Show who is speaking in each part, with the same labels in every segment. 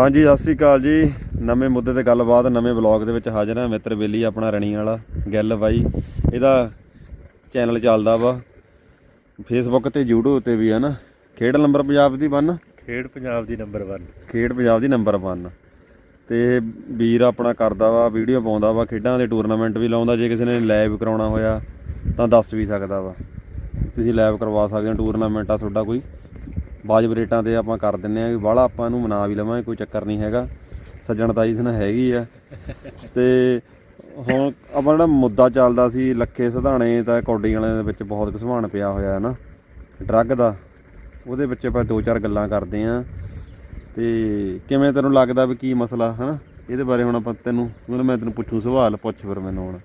Speaker 1: ਹਾਂਜੀ ਸਤਿ ਸ੍ਰੀ ਅਕਾਲ ਜੀ। ਨਵੇਂ ਮੁੱਦੇ ਤੇ ਗੱਲਬਾਤ ਨਵੇਂ ਵਲੌਗ ਦੇ ਵਿੱਚ ਹਾਜ਼ਰ ਹਾਂ ਮਿੱਤਰ ਬੇਲੀ ਆਪਣਾ ਰਣੀ ਵਾਲਾ ਗੱਲ ਬਾਈ। ਇਹਦਾ ਚੈਨਲ ਚੱਲਦਾ ਵਾ ਫੇਸਬੁੱਕ ਤੇ YouTube ਤੇ ਵੀ ਹੈ ਨਾ। ਖੇਡ ਨੰਬਰ ਪੰਜਾਬ ਦੀ ਵਨ?
Speaker 2: ਖੇਡ ਪੰਜਾਬ ਦੀ ਨੰਬਰ 1
Speaker 1: ਖੇਡ ਪੰਜਾਬ ਦੀ ਨੰਬਰ 1 ਤੇ ਇਹ ਵੀਰ ਆਪਣਾ ਕਰਦਾ ਵਾ ਵੀਡੀਓ ਪਾਉਂਦਾ ਵਾ ਖੇਡਾਂ ਦੇ ਟੂਰਨਾਮੈਂਟ ਵੀ ਲਾਉਂਦਾ ਜੇ ਕਿਸੇ ਨੇ ਲਾਈਵ ਕਰਾਉਣਾ ਹੋਇਆ ਤਾਂ ਦੱਸ ਵੀ ਸਕਦਾ ਵਾ। ਤੁਸੀਂ ਲਾਈਵ ਕਰਵਾ ਸਕਦੇ ਹੋ ਟੂਰਨਾਮੈਂਟ ਆ ਤੁਹਾਡਾ ਕੋਈ। ਵਾਜਬ ਰੇਟਾਂ ਤੇ ਆਪਾਂ ਕਰ ਦਿੰਨੇ ਆ ਵੀ ਵਾਲਾ ਆਪਾਂ ਇਹਨੂੰ ਮਨਾ ਵੀ ਲਵਾਂਗੇ, ਕੋਈ ਚੱਕਰ ਨਹੀਂ ਹੈਗਾ। ਸੱਜਣ ਸੱਜਣਤਾਈ ਇਸ ਨਾਲ ਹੈਗੀ ਆ। ਤੇ ਹੁਣ ਆਪਾਂ ਜਿਹੜਾ ਮੁੱਦਾ ਚੱਲਦਾ ਸੀ, ਲੱਖੇ ਸਧਾਣੇ ਤਾਂ ਕੌਡੀ ਵਾਲਿਆਂ ਦੇ ਵਿੱਚ ਬਹੁਤ ਘਸਵਾਣ ਪਿਆ ਹੋਇਆ ਹੈ ਨਾ ਡਰੱਗ ਦਾ, ਉਹਦੇ ਵਿੱਚ ਆਪਾਂ ਦੋ ਚਾਰ ਗੱਲਾਂ ਕਰਦੇ ਆਂ। ਤੇ ਕਿਵੇਂ ਤੈਨੂੰ ਲੱਗਦਾ ਵੀ ਕੀ ਮਸਲਾ, ਹਨਾ? ਇਹਦੇ ਬਾਰੇ ਹੁਣ ਆਪਾਂ ਤੈਨੂੰ, ਮਤਲਬ ਮੈਂ ਤੈਨੂੰ ਪੁੱਛੂ ਸਵਾਲ, ਪੁੱਛ ਫਿਰ ਮੈਨੂੰ ਹੁਣ।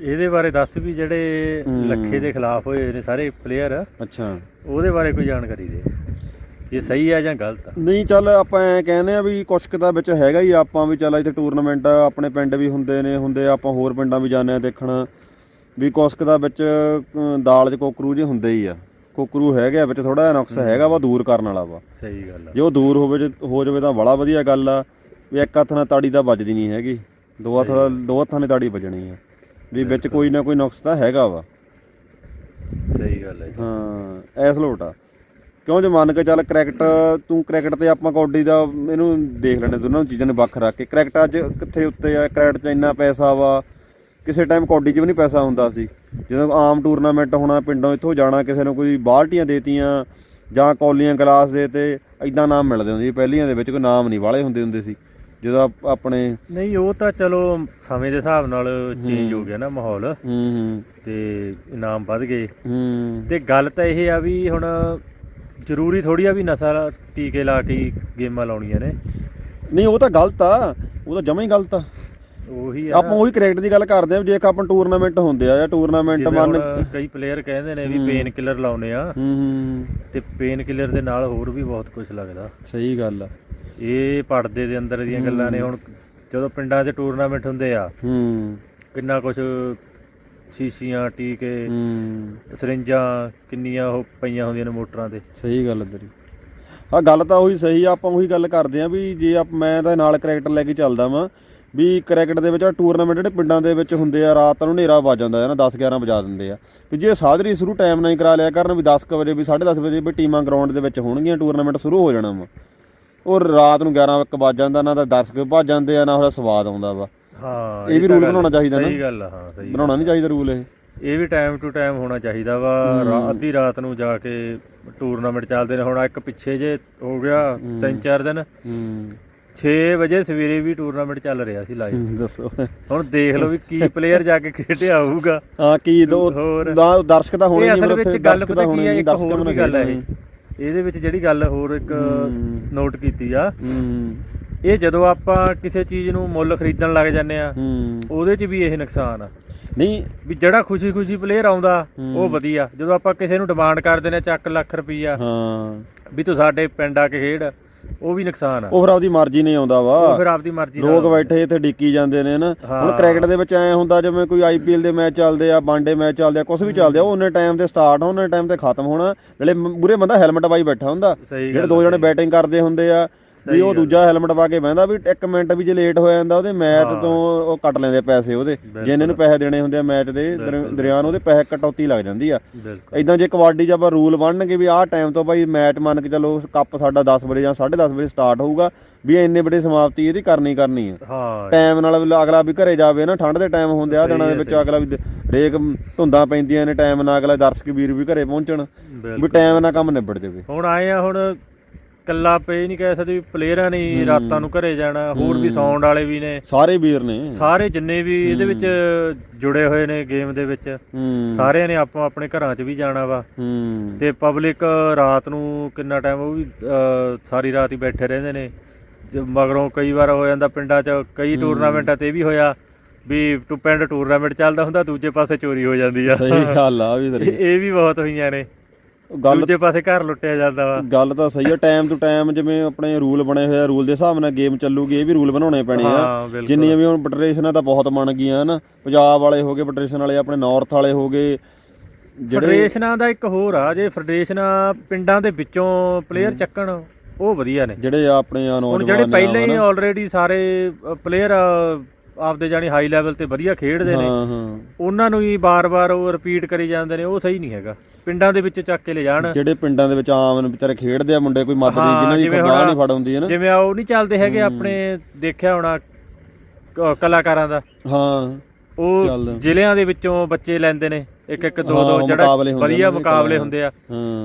Speaker 2: ਇਹਦੇ ਬਾਰੇ ਦੱਸ ਵੀ ਜਿਹੜੇ ਲੱਖੇ ਦੇ ਖਿਲਾਫ ਹੋਏ ਨੇ ਸਾਰੇ ਪਲੇਅਰ
Speaker 1: ਅੱਛਾ।
Speaker 2: ਉਹਦੇ ਬਾਰੇ ਕੋਈ ਜਾਣਕਾਰੀ ਦੇ। ਇਹ ਸਹੀ ਹੈ ਜਾਂ ਗਲਤ ਆ?
Speaker 1: ਨਹੀਂ ਚੱਲ ਆਪਾਂ ਐ ਕਹਿੰਦੇ ਆ ਵੀ ਕੁਛ ਕੁ ਦਾ ਵਿੱਚ ਹੈਗਾ ਹੀ ਆਪਾਂ ਵੀ ਚੱਲ ਇੱਥੇ ਟੂਰਨਾਮੈਂਟ ਆਪਣੇ ਪਿੰਡ ਵੀ ਹੁੰਦੇ ਨੇ ਹੁੰਦੇ ਆਪਾਂ ਹੋਰ ਪਿੰਡਾਂ ਵੀ ਜਾਂਦੇ ਆ ਦੇਖਣ। ਵੀ ਕੁਛ ਕੁ ਦਾ ਵਿੱਚ ਦਾਲ 'ਚ ਕੋਕਰੂ ਜਿਹੇ ਹੁੰਦੇ ਹੀ ਆ। ਕੋਕਰੂ ਹੈਗਾ ਵਿੱਚ ਥੋੜਾ ਜਿਹਾ ਨੁਕਸ ਹੈਗਾ ਵਾ ਦੂਰ ਕਰਨ ਵਾਲਾ ਵਾ।
Speaker 2: ਸਹੀ ਗੱਲ ਆ।
Speaker 1: ਜੇ ਉਹ ਦੂਰ ਹੋਵੇ ਜੇ ਹੋ ਜਾਵੇ ਤਾਂ ਬੜਾ ਵਧੀਆ ਗੱਲ ਆ। ਵੀ ਇੱਕ ਹੱਥ ਨਾਲ ਤਾੜੀ ਤਾਂ ਵੱਜਦੀ ਨਹੀਂ ਹੈਗੀ। ਦੋ ਹੱਥ ਦਾ ਦੋ ਹੱਥਾਂ ਨਾਲ ਤਾੜੀ ਵੱਜਣੀ ਆ। ਵੀ ਵਿੱਚ ਕੋਈ ਨਾ ਕੋਈ ਨੁਕਸ ਤਾਂ ਹੈਗਾ ਵਾ।
Speaker 2: ਸਹੀ ਗੱਲ ਹੈ ਜੀ।
Speaker 1: ਹਾਂ ਐਸ ਲੋਟ ਆ। ਕਿਉਂ ਜੇ ਮੰਨ ਕੇ ਚੱਲ ਕ੍ਰਿਕਟ ਤੂੰ ਕ੍ਰਿਕਟ ਤੇ ਆਪਾਂ ਕੌਡੀ ਦਾ ਇਹਨੂੰ ਦੇਖ ਲੈਣੇ ਦੋਨਾਂ ਚੀਜ਼ਾਂ ਨੂੰ ਵੱਖ ਰੱਖ ਕੇ। ਕ੍ਰਿਕਟ ਅੱਜ ਕਿੱਥੇ ਉੱਤੇ ਆ ਕ੍ਰਿਕਟ 'ਚ ਇੰਨਾ ਪੈਸਾ ਵਾ ਕਿਸੇ ਟਾਈਮ ਕੌਡੀ 'ਚ ਵੀ ਨਹੀਂ ਪੈਸਾ ਹੁੰਦਾ ਸੀ। ਜਦੋਂ ਆਮ ਟੂਰਨਾਮੈਂਟ ਹੋਣਾ ਪਿੰਡੋਂ ਇੱਥੋਂ ਜਾਣਾ ਕਿਸੇ ਨੂੰ ਕੋਈ ਬਾਲਟੀਆਂ ਦੇਤੀਆਂ ਜਾਂ ਕੌਲੀਆਂ ਗਲਾਸ ਦੇ ਤੇ ਐਦਾਂ ਨਾਮ ਮਿਲਦੇ ਹੁੰਦੇ ਸੀ। ਪਹਿਲੀਆਂ ਦੇ ਵਿੱਚ ਕੋਈ ਨਾਮ ਨਹੀਂ ਵਾਲੇ ਹੁੰਦੇ ਹੁੰਦੇ ਸੀ। ਜਦੋਂ ਆਪ- ਆਪਣੇ
Speaker 2: ਨਹੀਂ ਉਹ ਤਾਂ ਚਲੋ ਸਮੇਂ ਦੇ ਹਿਸਾਬ ਨਾਲ ਚੇਂਜ ਹੋ ਗਿਆ ਨਾ ਮਾਹੌਲ।
Speaker 1: ਹੂੰ ਹੂੰ।
Speaker 2: ਤੇ ਇਨਾਮ ਵੱਧ ਗਏ।
Speaker 1: ਹੂੰ।
Speaker 2: ਤੇ ਗੱਲ ਤਾਂ ਇਹ ਆ ਵੀ ਹੁਣ ਜ਼ਰੂਰੀ ਥੋੜੀ ਆ ਵੀ ਨਸ਼ਾ ਟੀਕੇ ਲਾ ਕੇ ਹੀ ਗੇਮਾਂ ਲਾਉਣੀਆਂ ਨੇ।
Speaker 1: ਨਹੀਂ ਉਹ ਤਾਂ ਗਲਤ ਆ। ਉਹ ਤਾਂ ਜਮਾਂ ਹੀ ਗਲਤ ਆ।
Speaker 2: ਉਹੀ ਆ
Speaker 1: ਆਪਾਂ ਉਹੀ ਕ੍ਰਿਕਟ ਦੀ ਗੱਲ ਕਰਦੇ ਆ ਜੇ ਇੱਕ ਆਪਾਂ ਟੂਰਨਾਮੈਂਟ ਹੁੰਦੇ ਆ ਜਾਂ ਟੂਰਨਾਮੈਂਟ
Speaker 2: ਜਿਵੇਂ
Speaker 1: ਮੰਨ
Speaker 2: ਹੁਣ ਕਈ ਪਲੇਅਰ ਕਹਿੰਦੇ ਨੇ ਵੀ ਪੇਨ ਕਿਲਰ ਲਾਉਨੇ ਆ।
Speaker 1: ਹੂੰ ਹੂੰ।
Speaker 2: ਤੇ ਪੇਨ ਕਿਲਰ ਦੇ ਨਾਲ ਹੋਰ ਵੀ ਬਹੁਤ ਕੁਝ ਲੱਗਦਾ।
Speaker 1: ਸਹੀ ਗੱਲ ਆ।
Speaker 2: ਇਹ ਪਰਦੇ ਦੇ ਅੰਦਰ ਦੀਆਂ ਗੱਲਾਂ ਨੇ ਹੁਣ ਜਦੋਂ ਪਿੰਡਾਂ 'ਚ ਟੂਰਨਾਮੈਂਟ ਹੁੰਦੇ ਆ
Speaker 1: ਹੂੰ।
Speaker 2: ਕਿੰਨਾ ਕੁਝ ਸ਼ੀਸ਼ੀਆਂ ਟੀਕੇ
Speaker 1: ਹੂੰ।
Speaker 2: ਸਰਿੰਜਾਂ ਕਿੰਨੀਆਂ ਉਹ ਪਈਆਂ ਹੁੰਦੀਆਂ ਨੇ ਮੋਟਰਾਂ ਤੇ।
Speaker 1: ਸਹੀ ਗੱਲ ਆ ਤੇਰੀ। ਆ ਗੱਲ ਤਾਂ ਉਹੀ ਸਹੀ ਆ ਆਪਾਂ ਉਹੀ ਗੱਲ ਕਰਦੇ ਆ ਵੀ ਜੇ ਆਪ ਮੈਂ ਤਾਂ ਨਾਲ ਕ੍ਰਿਕਟ ਲੈ ਕੇ ਚੱਲਦਾ ਵਾਂ ਵੀ ਕ੍ਰਿਕਟ ਦੇ ਵਿੱਚ ਟੂਰਨਾਮੈਂਟ ਜਿਹੜੇ ਪਿੰਡਾਂ ਦੇ ਵਿੱਚ ਹੁੰਦੇ ਆ ਰਾਤ ਨੂੰ ਹਨੇਰਾ ਵੱਜ ਜਾਂਦਾ ਹੈ ਨਾ 10 11 ਵਜਾ ਦਿੰਦੇ ਆ। ਵੀ ਜੇ ਸਾਜਰੀ ਸ਼ੁਰੂ ਟਾਈਮ ਨਾਲ ਹੀ ਕਰਾ ਲਿਆ ਕਰਨ ਵੀ 10 ਕੁ ਵਜੇ ਵੀ 10:30 ਵਜੇ ਵੀ ਟੀਮਾਂ ਗਰਾਊਂਡ ਦੇ ਵਿੱਚ ਹੋਣਗੀਆਂ ਟੂਰਨਾਮੈਂਟ ਸ਼ੁਰੂ ਹੋ ਜਾਣਾ ਵਾ। ਉਹ ਰਾਤ ਨੂੰ 11 ਵਜੇ ਵੱਜ ਜਾਂਦਾ ਨਾ ਤਾਂ ਦਰਸ਼ਕ ਭੱਜ ਜਾਂਦੇ ਆ ਨਾ ਉਹਦਾ ਸਵਾਦ ਆਉਂਦਾ ਵਾ।
Speaker 2: ਹਾਂ
Speaker 1: ਇਹ ਵੀ ਰੂਲ ਬਣਾਉਣਾ ਚਾਹੀਦਾ ਨਾ।
Speaker 2: ਸਹੀ ਗੱਲ ਆ ਹਾਂ ਸਹੀ
Speaker 1: ਬਣਾਉਣਾ ਨਹੀਂ ਚਾਹੀਦਾ ਰੂਲ ਇਹ।
Speaker 2: ਇਹ ਵੀ ਟਾਈਮ ਟੂ ਟਾਈਮ ਹੋਣਾ ਚਾਹੀਦਾ ਵਾ। ਰਾ- ਅੱਧੀ ਰਾਤ ਨੂੰ ਜਾ ਕੇ ਟੂਰਨਾਮੈਂਟ ਚੱਲਦੇ ਨੇ। ਹੁਣ ਇੱਕ ਪਿੱਛੇ ਜੇ ਹੋ ਗਿਆ ਤਿੰਨ ਚਾਰ ਦਿਨ।
Speaker 1: ਹੂੰ।
Speaker 2: 6 ਵਜੇ ਸਵੇਰੇ ਵੀ ਟੂਰਨਾਮੈਂਟ ਚੱਲ ਰਿਹਾ ਸੀ ਲਾਈਵ
Speaker 1: ਦੱਸੋ।
Speaker 2: ਹੁਣ ਦੇਖ ਲਓ ਵੀ ਕੀ ਪਲੇਅਰ ਜਾ ਕੇ ਖੇਡਿਆ ਹੋਊਗਾ।
Speaker 1: ਹਾਂ ਕੀ ਦੋ
Speaker 2: ਹੋਰ।
Speaker 1: ਦਰਸ਼ਕ ਤਾਂ ਹੋਣੇ
Speaker 2: ਇਹ
Speaker 1: ਨਹੀਂ
Speaker 2: ਅਸਲ ਵਿੱਚ ਗੱਲ
Speaker 1: ਦਰਸ਼ਕ
Speaker 2: ਪਤਾ
Speaker 1: ਤਾਂ ਹੋਣੇ
Speaker 2: ਕੀ
Speaker 1: ਨਹੀਂ
Speaker 2: ਇੱਕ ਹੋਰ ਵੀ ਗੱਲ ਹੈ ਇਹ। ਇਹਦੇ ਵਿੱਚ ਜਿਹੜੀ ਗੱਲ ਹੋਰ ਇੱਕ ਨੋਟ ਕੀਤੀ ਆ। ਇਹ ਜਦੋਂ ਆਪਾਂ ਕਿਸੇ ਚੀਜ਼ ਨੂੰ ਮੁੱਲ ਖਰੀਦਣ ਲੱਗ ਜਾਂਦੇ ਆ
Speaker 1: ਹੂੰ।
Speaker 2: ਉਹਦੇ 'ਚ ਵੀ ਇਹ ਨੁਕਸਾਨ ਆ।
Speaker 1: ਨਹੀਂ।
Speaker 2: ਵੀ ਜਿਹੜਾ ਖੁਸ਼ੀ-ਖੁਸ਼ੀ ਪਲੇਅਰ ਆਉਂਦਾ ਉਹ ਵਧੀਆ। ਜਦੋਂ ਆਪਾਂ ਕਿਸੇ ਨੂੰ ਡਿਮਾਂਡ ਕਰਦੇ ਨੇ ਚੱਕ ਲੱਖ ਰੁਪਈਆ।
Speaker 1: ਹਾਂ।
Speaker 2: ਵੀ ਤੂੰ ਸਾਡੇ ਪਿੰਡ ਆ ਕੇ ਖੇਡ। ਉਹ ਵੀ ਨੁਕਸਾਨ ਆ।
Speaker 1: ਉਹ ਫਿਰ ਆਪਦੀ ਮਰਜ਼ੀ ਨਹੀਂ ਆਉਂਦਾ
Speaker 2: ਉਹ
Speaker 1: ਵਾ
Speaker 2: ਫਿਰ ਆਪਦੀ ਮਰਜ਼ੀ ਨਾਲ
Speaker 1: ਲੋਕ ਬੈਠੇ ਇੱਥੇ ਡਿੱਕੀ ਜਾਂਦੇ ਨੇ ਨਾ ਹੁਣ। ਕ੍ਰਿਕਟ ਦੇ ਵਿੱਚ ਐ ਹੁੰਦਾ ਜਿਵੇਂ ਕੋਈ ਆਈਪੀਐਲ ਦੇ ਮੈਚ ਚੱਲਦੇ ਆ ਬਾਂਡੇ ਮੈਚ ਚੱਲਦੇ ਆ ਕੁਝ ਵੀ ਚੱਲਦੇ ਆ ਉਹ ਉਹਨੇ ਟਾਈਮ ਤੇ ਸਟਾਰਟ ਉਹਨੇ ਟਾਈਮ ਤੇ ਖਤਮ ਹੋਣਾ। ਜਿਹੜੇ ਮੂਰੇ ਬੰਦਾ ਹੈਲਮਟ ਪਾਈ ਬੈਠਾ ਹੁੰਦਾ। ਜਿਹੜੇ ਦੋ ਜਣੇ ਬੈਟਿੰਗ ਕਰਦੇ ਹੁੰਦੇ ਆ। ਵੀ ਉਹ ਦੂਜਾ ਹੈਲਮਟ ਪਾ ਕੇ ਬਹਿੰਦਾ ਵੀ ਇੱਕ ਮਿੰਟ ਵੀ ਜੇ ਲੇਟ ਹੋ ਜਾਂਦਾ ਉਹਦੇ ਮੈਚ ਤੋਂ ਉਹ ਕੱਟ ਲੈਂਦੇ ਪੈਸੇ ਉਹਦੇ। ਜੇ ਇਹਨਾਂ ਨੂੰ ਪੈਸੇ ਦੇਣੇ ਹੁੰਦੇ ਆ ਮੈਚ ਦੇ ਦਰ- ਦਰਿਆਨ ਉਹਦੇ ਪੈਸੇ ਕਟੌਤੀ ਲੱਗ ਜਾਂਦੀ ਆ। ਇਦਾਂ ਜੇ ਕਬੱਡੀ 'ਚ ਆਪਾਂ ਰੂਲ ਬਣਨਗੇ ਵੀ ਆਹ ਟਾਈਮ ਤੋਂ ਬਾਈ ਮੈਚ ਮੰਨ ਕੇ ਚੱਲੋ ਕੱਪ ਸਾਡਾ 10 ਵਜੇ ਜਾਂ 10:30 ਵਜੇ ਸਟਾਰਟ ਹੋਊਗਾ ਵੀ ਇੰਨੇ ਵਜੇ ਸਮਾਪਤੀ ਇਹਦੀ ਕਰਨੀ ਕਰਨੀ ਆ।
Speaker 2: ਹਾਂ।
Speaker 1: ਟਾਈਮ ਨਾਲ ਅਗਲਾ ਵੀ ਘਰੇ ਜਾਵੇ ਨਾ ਠੰਡ ਦੇ ਟਾਈਮ ਹੁੰਦੇ ਆ ਦਿਨਾਂ ਦੇ ਵਿੱਚ ਅਗਲਾ ਵੀ ਰੇਕ ਧੁੰਦਾਂ ਪੈਂਦੀਆਂ ਨੇ ਟਾਈਮ ਨਾਲ ਅਗਲਾ ਦਰਸ਼ਕ ਵੀਰ ਵੀ ਘਰੇ ਪਹੁੰਚਣ ਵੀ ਟਾਈਮ ਨਾਲ ਕੰਮ ਨਿਬੜ ਜਾਵੇ।
Speaker 2: ਹੁਣ ਆਏ ਆ ਹੁਣ ਕੱਲਾ ਪੇ ਨਹੀਂ ਕਹਿ ਸਕਦੇ ਵੀ ਪਲੇਅਰਾਂ ਨੇ ਰਾਤਾਂ ਨੂੰ ਘਰੇ ਜਾਣਾ ਹੋਰ ਵੀ ਸਾਊਂਡ ਵਾਲੇ ਵੀ ਨੇ।
Speaker 1: ਸਾਰੇ ਵੀਰ ਨੇ।
Speaker 2: ਸਾਰੇ ਜਿੰਨੇ ਵੀ ਇਹਦੇ ਵਿੱਚ ਜੁੜੇ ਹੋਏ ਨੇ ਗੇਮ ਦੇ ਵਿੱਚ ਸਾਰਿਆਂ ਨੇ ਆਪੋ ਆਪਣੇ ਘਰਾਂ 'ਚ ਵੀ ਜਾਣਾ ਵਾ। ਤੇ ਪਬਲਿਕ ਰਾਤ ਨੂੰ ਕਿੰਨਾ ਟਾਈਮ ਉਹ ਵੀ ਸਾਰੀ ਰਾਤ ਹੀ ਬੈਠੇ ਰਹਿੰਦੇ ਨੇ। ਮਗਰੋਂ ਕਈ ਵਾਰ ਹੋ ਜਾਂਦਾ ਪਿੰਡਾਂ 'ਚ ਕਈ ਟੂਰਨਾਮੈਂਟਾਂ ਤੇ ਇਹ ਵੀ ਹੋਇਆ ਵੀ ਟੂ ਪਿੰਡ ਟੂਰਨਾਮੈਂਟ ਚੱਲਦਾ ਹੁੰਦਾ ਦੂਜੇ ਪਾਸੇ ਚੋਰੀ ਹੋ ਜਾਂਦੀ ਆ।
Speaker 1: ਸਹੀ ਗੱਲ ਆ ਵੀ
Speaker 2: ਇਹ ਵੀ ਬਹੁਤ ਹੋਈਆਂ ਨੇ।
Speaker 1: ਗੱਲ
Speaker 2: ਦੂਜੇ ਪਾਸੇ ਘਰ ਲੁੱਟਿਆ ਜਾਂਦਾ ਵਾ।
Speaker 1: ਗੱਲ ਤਾਂ ਸਹੀ ਆ ਟਾਈਮ ਟੂ ਟਾਈਮ ਜਿਵੇਂ ਆਪਣੇ ਰੂਲ ਬਣੇ ਹੋਏ ਆ ਰੂਲ ਦੇ ਹਿਸਾਬ ਨਾਲ ਗੇਮ ਚੱਲੂਗੀ ਇਹ ਵੀ ਰੂਲ ਬਣਾਉਣੇ ਪੈਣੇ ਆ। ਜਿੰਨੀਆਂ ਵੀ ਹੁਣ ਫੈਡਰੇਸ਼ਨਾਂ ਤਾਂ ਬਹੁਤ ਬਣ ਗਈਆਂ ਹਨ। ਪੰਜਾਬ ਵਾਲੇ ਹੋਗੇ ਫੈਡਰੇਸ਼ਨ ਵਾਲੇ ਆਪਣੇ ਨਾਰਥ ਵਾਲੇ ਹੋਗੇ ਜਿਹੜੇ
Speaker 2: ਫੈਡਰੇਸ਼ਨਾਂ ਦਾ ਇੱਕ ਹੋਰ ਆ ਜੇ ਫੈਡਰੇਸ਼ਨਾਂ ਪਿੰਡਾਂ ਦੇ ਵਿੱਚੋਂ ਪਲੇਅਰ ਚੱਕਣ ਉਹ ਵਧੀਆ ਨੇ।
Speaker 1: ਜਿਹੜੇ ਆਪਣੇ ਨੌਜਵਾਨ
Speaker 2: ਜਿਹੜੇ ਪਹਿਲਾਂ ਹੀ। ਆਲਰੇਡੀ ਸਾਰੇ ਪਲੇਅਰ ਆਪਦੇ ਜਾਨੀ ਹਾਈ ਲੈਵਲ ਤੇ ਵਧੀਆ ਖੇਡਦੇ ਨੇ।
Speaker 1: ਹਾਂ ਹਾਂ।
Speaker 2: ਉਹਨਾਂ ਨੂੰ ਹੀ ਬਾਰ-ਬਾਰ ਉਹ ਰਿਪੀਟ ਕਰੀ ਜਾਂਦੇ ਨੇ ਉਹ ਸਹੀ ਨਹੀਂ ਹੈਗਾ। ਪਿੰਡਾਂ ਦੇ ਵਿੱਚ ਚੱਕ ਕੇ ਲੈ ਜਾਣ
Speaker 1: ਜਿਹੜੇ ਪਿੰਡਾਂ ਦੇ ਵਿੱਚ ਆਮ ਵਿਚਾਰੇ ਖੇਡਦੇ ਆ ਮੁੰਡੇ ਕੋਈ
Speaker 2: ਹਾਂ,
Speaker 1: ਨਹੀਂ ਜਿਨ੍ਹਾਂ ਦੀ
Speaker 2: ਜਿਵੇਂ
Speaker 1: ਬਾਹ ਨਹੀਂ ਫੜ ਹੁੰਦੀ ਹੈ ਨਾ।
Speaker 2: ਜਿਵੇਂ ਆ ਉਹ ਨਹੀਂ ਚੱਲਦੇ ਹੈਗੇ ਆਪਣੇ ਦੇਖਿਆ ਹੋਣਾ ਕ- ਕਲਾਕਾਰਾਂ ਦਾ।
Speaker 1: ਹਾਂ।
Speaker 2: ਉਹ। ਜ਼ਿਲ੍ਹਿਆਂ ਦੇ ਵਿੱਚੋਂ ਬੱਚੇ ਲੈਂਦੇ ਨੇ। ਇੱਕ ਇੱਕ ਦੋ ਦੋ ਜਿਹੜਾ ਵਧੀਆ ਮੁਕਾਬਲੇ ਹੁੰਦੇ ਆ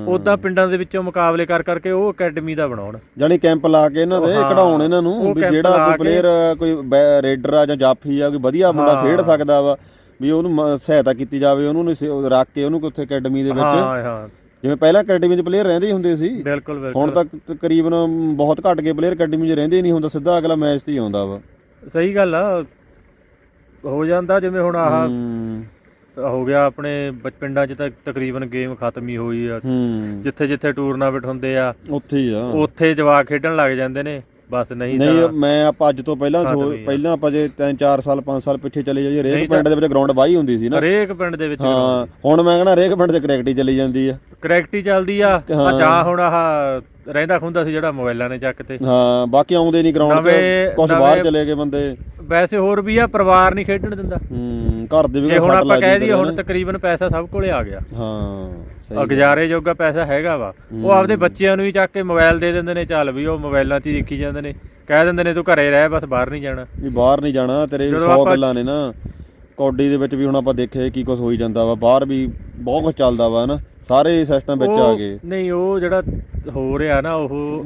Speaker 2: ਉਦਾਂ ਪਿੰਡਾਂ ਦੇ ਵਿੱਚੋਂ ਮੁਕਾਬਲੇ ਕਰ ਕਰਕੇ ਉਹ ਅਕੈਡਮੀ ਦਾ ਬਣਾਉਣ।
Speaker 1: ਜਾਨੀ ਕੈਂਪ ਲਾ ਕੇ ਇਹਨਾਂ ਦੇ ਕਢਾਉਣ ਇਹਨਾਂ ਨੂੰ ਵੀ ਜਿਹੜਾ ਕੋਈ
Speaker 2: ਕੇ-
Speaker 1: ਪਲੇਅਰ ਕੋਈ ਰੇਡਰ ਆ ਜਾਂ ਜਾਫੀ ਆ ਕੋਈ ਵਧੀਆ ਮੁੰਡਾ। ਖੇਡ ਸਕਦਾ ਵਾ ਵੀ ਉਹਨੂੰ ਸਹਾਇਤਾ ਕੀਤੀ ਜਾਵੇ ਉਹਨੂੰ ਰੱਖ ਕੇ ਉਹਨੂੰ ਉੱਥੇ ਅਕੈਡਮੀ ਦੇ ਵਿੱਚ।
Speaker 2: ਹਾਂ ਹਾਂ।
Speaker 1: ਜਿਵੇਂ ਪਹਿਲਾਂ ਅਕੈਡਮੀ 'ਚ ਪਲੇਅਰ ਰਹਿੰਦੇ ਹੀ ਹੁੰਦੇ ਸੀ।
Speaker 2: ਬਿਲਕੁਲ
Speaker 1: ਹੁਣ
Speaker 2: ਬਿਲਕੁਲ
Speaker 1: ਤੱਕ ਤਕਰੀਬਨ ਬਹੁਤ ਘੱਟ ਗਏ ਪਲੇਅਰ ਅਕੈਡਮੀ 'ਚ ਰਹਿੰਦੇ ਹੀ ਨਹੀਂ ਹੁੰਦਾ ਸਿੱਧਾ ਅਗਲਾ ਮੈਚ ਤੇ ਹੀ ਆਉਂਦਾ ਵਾ।
Speaker 2: ਸਹੀ ਗੱਲ ਆ। ਹੋ ਜਾਂਦਾ ਜਿਵੇਂ ਹੁਣ ਆਹ
Speaker 1: ਹੂੰ
Speaker 2: ਗਿਆ ਆਪਣੇ ਬ- ਪਿੰਡਾਂ 'ਚ ਤਾਂ ਤਕਰੀਬਨ ਗੇਮ ਖਤਮ ਹੀ ਹੋਈ ਆ।
Speaker 1: ਹੂੰ।
Speaker 2: ਜਿੱਥੇ ਜਿੱਥੇ ਟੂਰਨਾਮੈਂਟ ਹੁੰਦੇ ਆ
Speaker 1: ਉੱਥੇ ਹੀ ਆ।
Speaker 2: ਉੱਥੇ ਜਵਾਕ ਖੇਡਣ ਲੱਗ ਜਾਂਦੇ ਨੇ। ਬਸ ਨਹੀਂ
Speaker 1: ਨਹੀਂ
Speaker 2: ਤਾਂ
Speaker 1: ਮੈਂ ਆਪਾਂ ਅੱਜ ਤੋਂ ਪਹਿਲਾਂ। ਪਹਿਲਾਂ ਆਪਾਂ ਜੇ 3-4 ਸਾਲ 5 ਸਾਲ ਪਿੱਛੇ ਚਲੇ ਜਾਈਏ ਰੇਕ ਪਿੰਡ ਦੇ ਵਿੱਚ ਗਰਾਊਂਡ ਬਾਈ ਹੁੰਦੀ ਸੀ ਨਾ।
Speaker 2: ਹਰੇਕ ਪਿੰਡ ਦੇ ਵਿੱਚ
Speaker 1: ਹਾਂ ਹੁਣ ਮੈਂ ਕਹਿੰਦਾ ਰੇਕ ਪਿੰਡ 'ਚ ਕ੍ਰਿਕਟ ਹੀ ਚੱਲੀ ਜਾਂਦੀ ਆ।
Speaker 2: ਕਰੈਕਟੀ ਚੱਲਦੀ ਆ। ਆ ਜਾਂ ਹੁਣ ਆਹ ਰਹਿੰਦਾ ਖੁੰਦਾ ਸੀ ਜਿਹੜਾ ਮੋਬਾਈਲਾਂ ਨੇ ਚੱਕ ਤੇ।
Speaker 1: ਹਾਂ ਬਾਕੀ ਆਉਂਦੇ ਨਹੀਂ ਗਰਾਊਂਡ 'ਤੇ। ਕੁਝ ਬਾਹਰ ਚਲੇ ਗਏ ਬੰਦੇ।
Speaker 2: ਵੈਸੇ ਹੋਰ ਵੀ ਆ ਪਰਿਵਾਰ ਨਹੀਂ ਖੇਡਣ ਦਿੰਦਾ।
Speaker 1: ਹੂੰ ਘਰ ਦੇ ਵੀ
Speaker 2: ਜੇ ਹੁਣ
Speaker 1: ਸੱਟ
Speaker 2: ਆਪਾਂ
Speaker 1: ਲੱਗ
Speaker 2: ਕਹਿ ਦਈਏ ਹੁਣ। ਤਕਰੀਬਨ ਪੈਸਾ ਸਭ ਕੋਲੇ ਆ ਗਿਆ।
Speaker 1: ਹਾਂ।
Speaker 2: ਗੁਜ਼ਾਰੇ ਜੋਗਾ ਪੈਸਾ ਹੈਗਾ ਵਾ। ਉਹ ਆਪਦੇ ਬੱਚਿਆਂ ਨੂੰ ਹੀ ਚੱਕ ਕੇ ਮੋਬਾਈਲ ਦੇ ਦਿੰਦੇ ਨੇ ਚੱਲ ਵੀ ਉਹ ਮੋਬਾਈਲਾਂ 'ਚ ਹੀ ਦੇਖੀ ਜਾਂਦੇ ਨੇ। ਕਹਿ ਦਿੰਦੇ ਨੇ ਤੂੰ ਘਰੇ ਰਹਿ ਬਸ ਬਾਹਰ ਨਹੀਂ ਜਾਣਾ।
Speaker 1: ਵੀ ਬਾਹਰ ਨਹੀਂ ਜਾਣਾ ਤੇਰੇ
Speaker 2: ਜਦੋਂ
Speaker 1: 100
Speaker 2: ਆਪਾਂ-
Speaker 1: ਗੱਲਾਂ ਨੇ ਨਾ। ਕੌਡੀ ਦੇ ਵਿੱਚ ਵੀ ਹੁਣ ਆਪਾਂ ਦੇਖੇ ਕੀ ਕੁਝ ਹੋਈ ਜਾਂਦਾ ਵਾ। ਬਾਹਰ ਵੀ ਬਹੁਤ ਕੁਝ ਚੱਲਦਾ ਵਾ ਨਾ। ਸਾਰੇ ਸਿਸਟਮ ਵਿੱਚ ਆ ਗਏ
Speaker 2: ਨਹੀਂ ਉਹ ਜਿਹੜਾ ਹੋ ਰਿਹਾ ਨਾ ਉਹ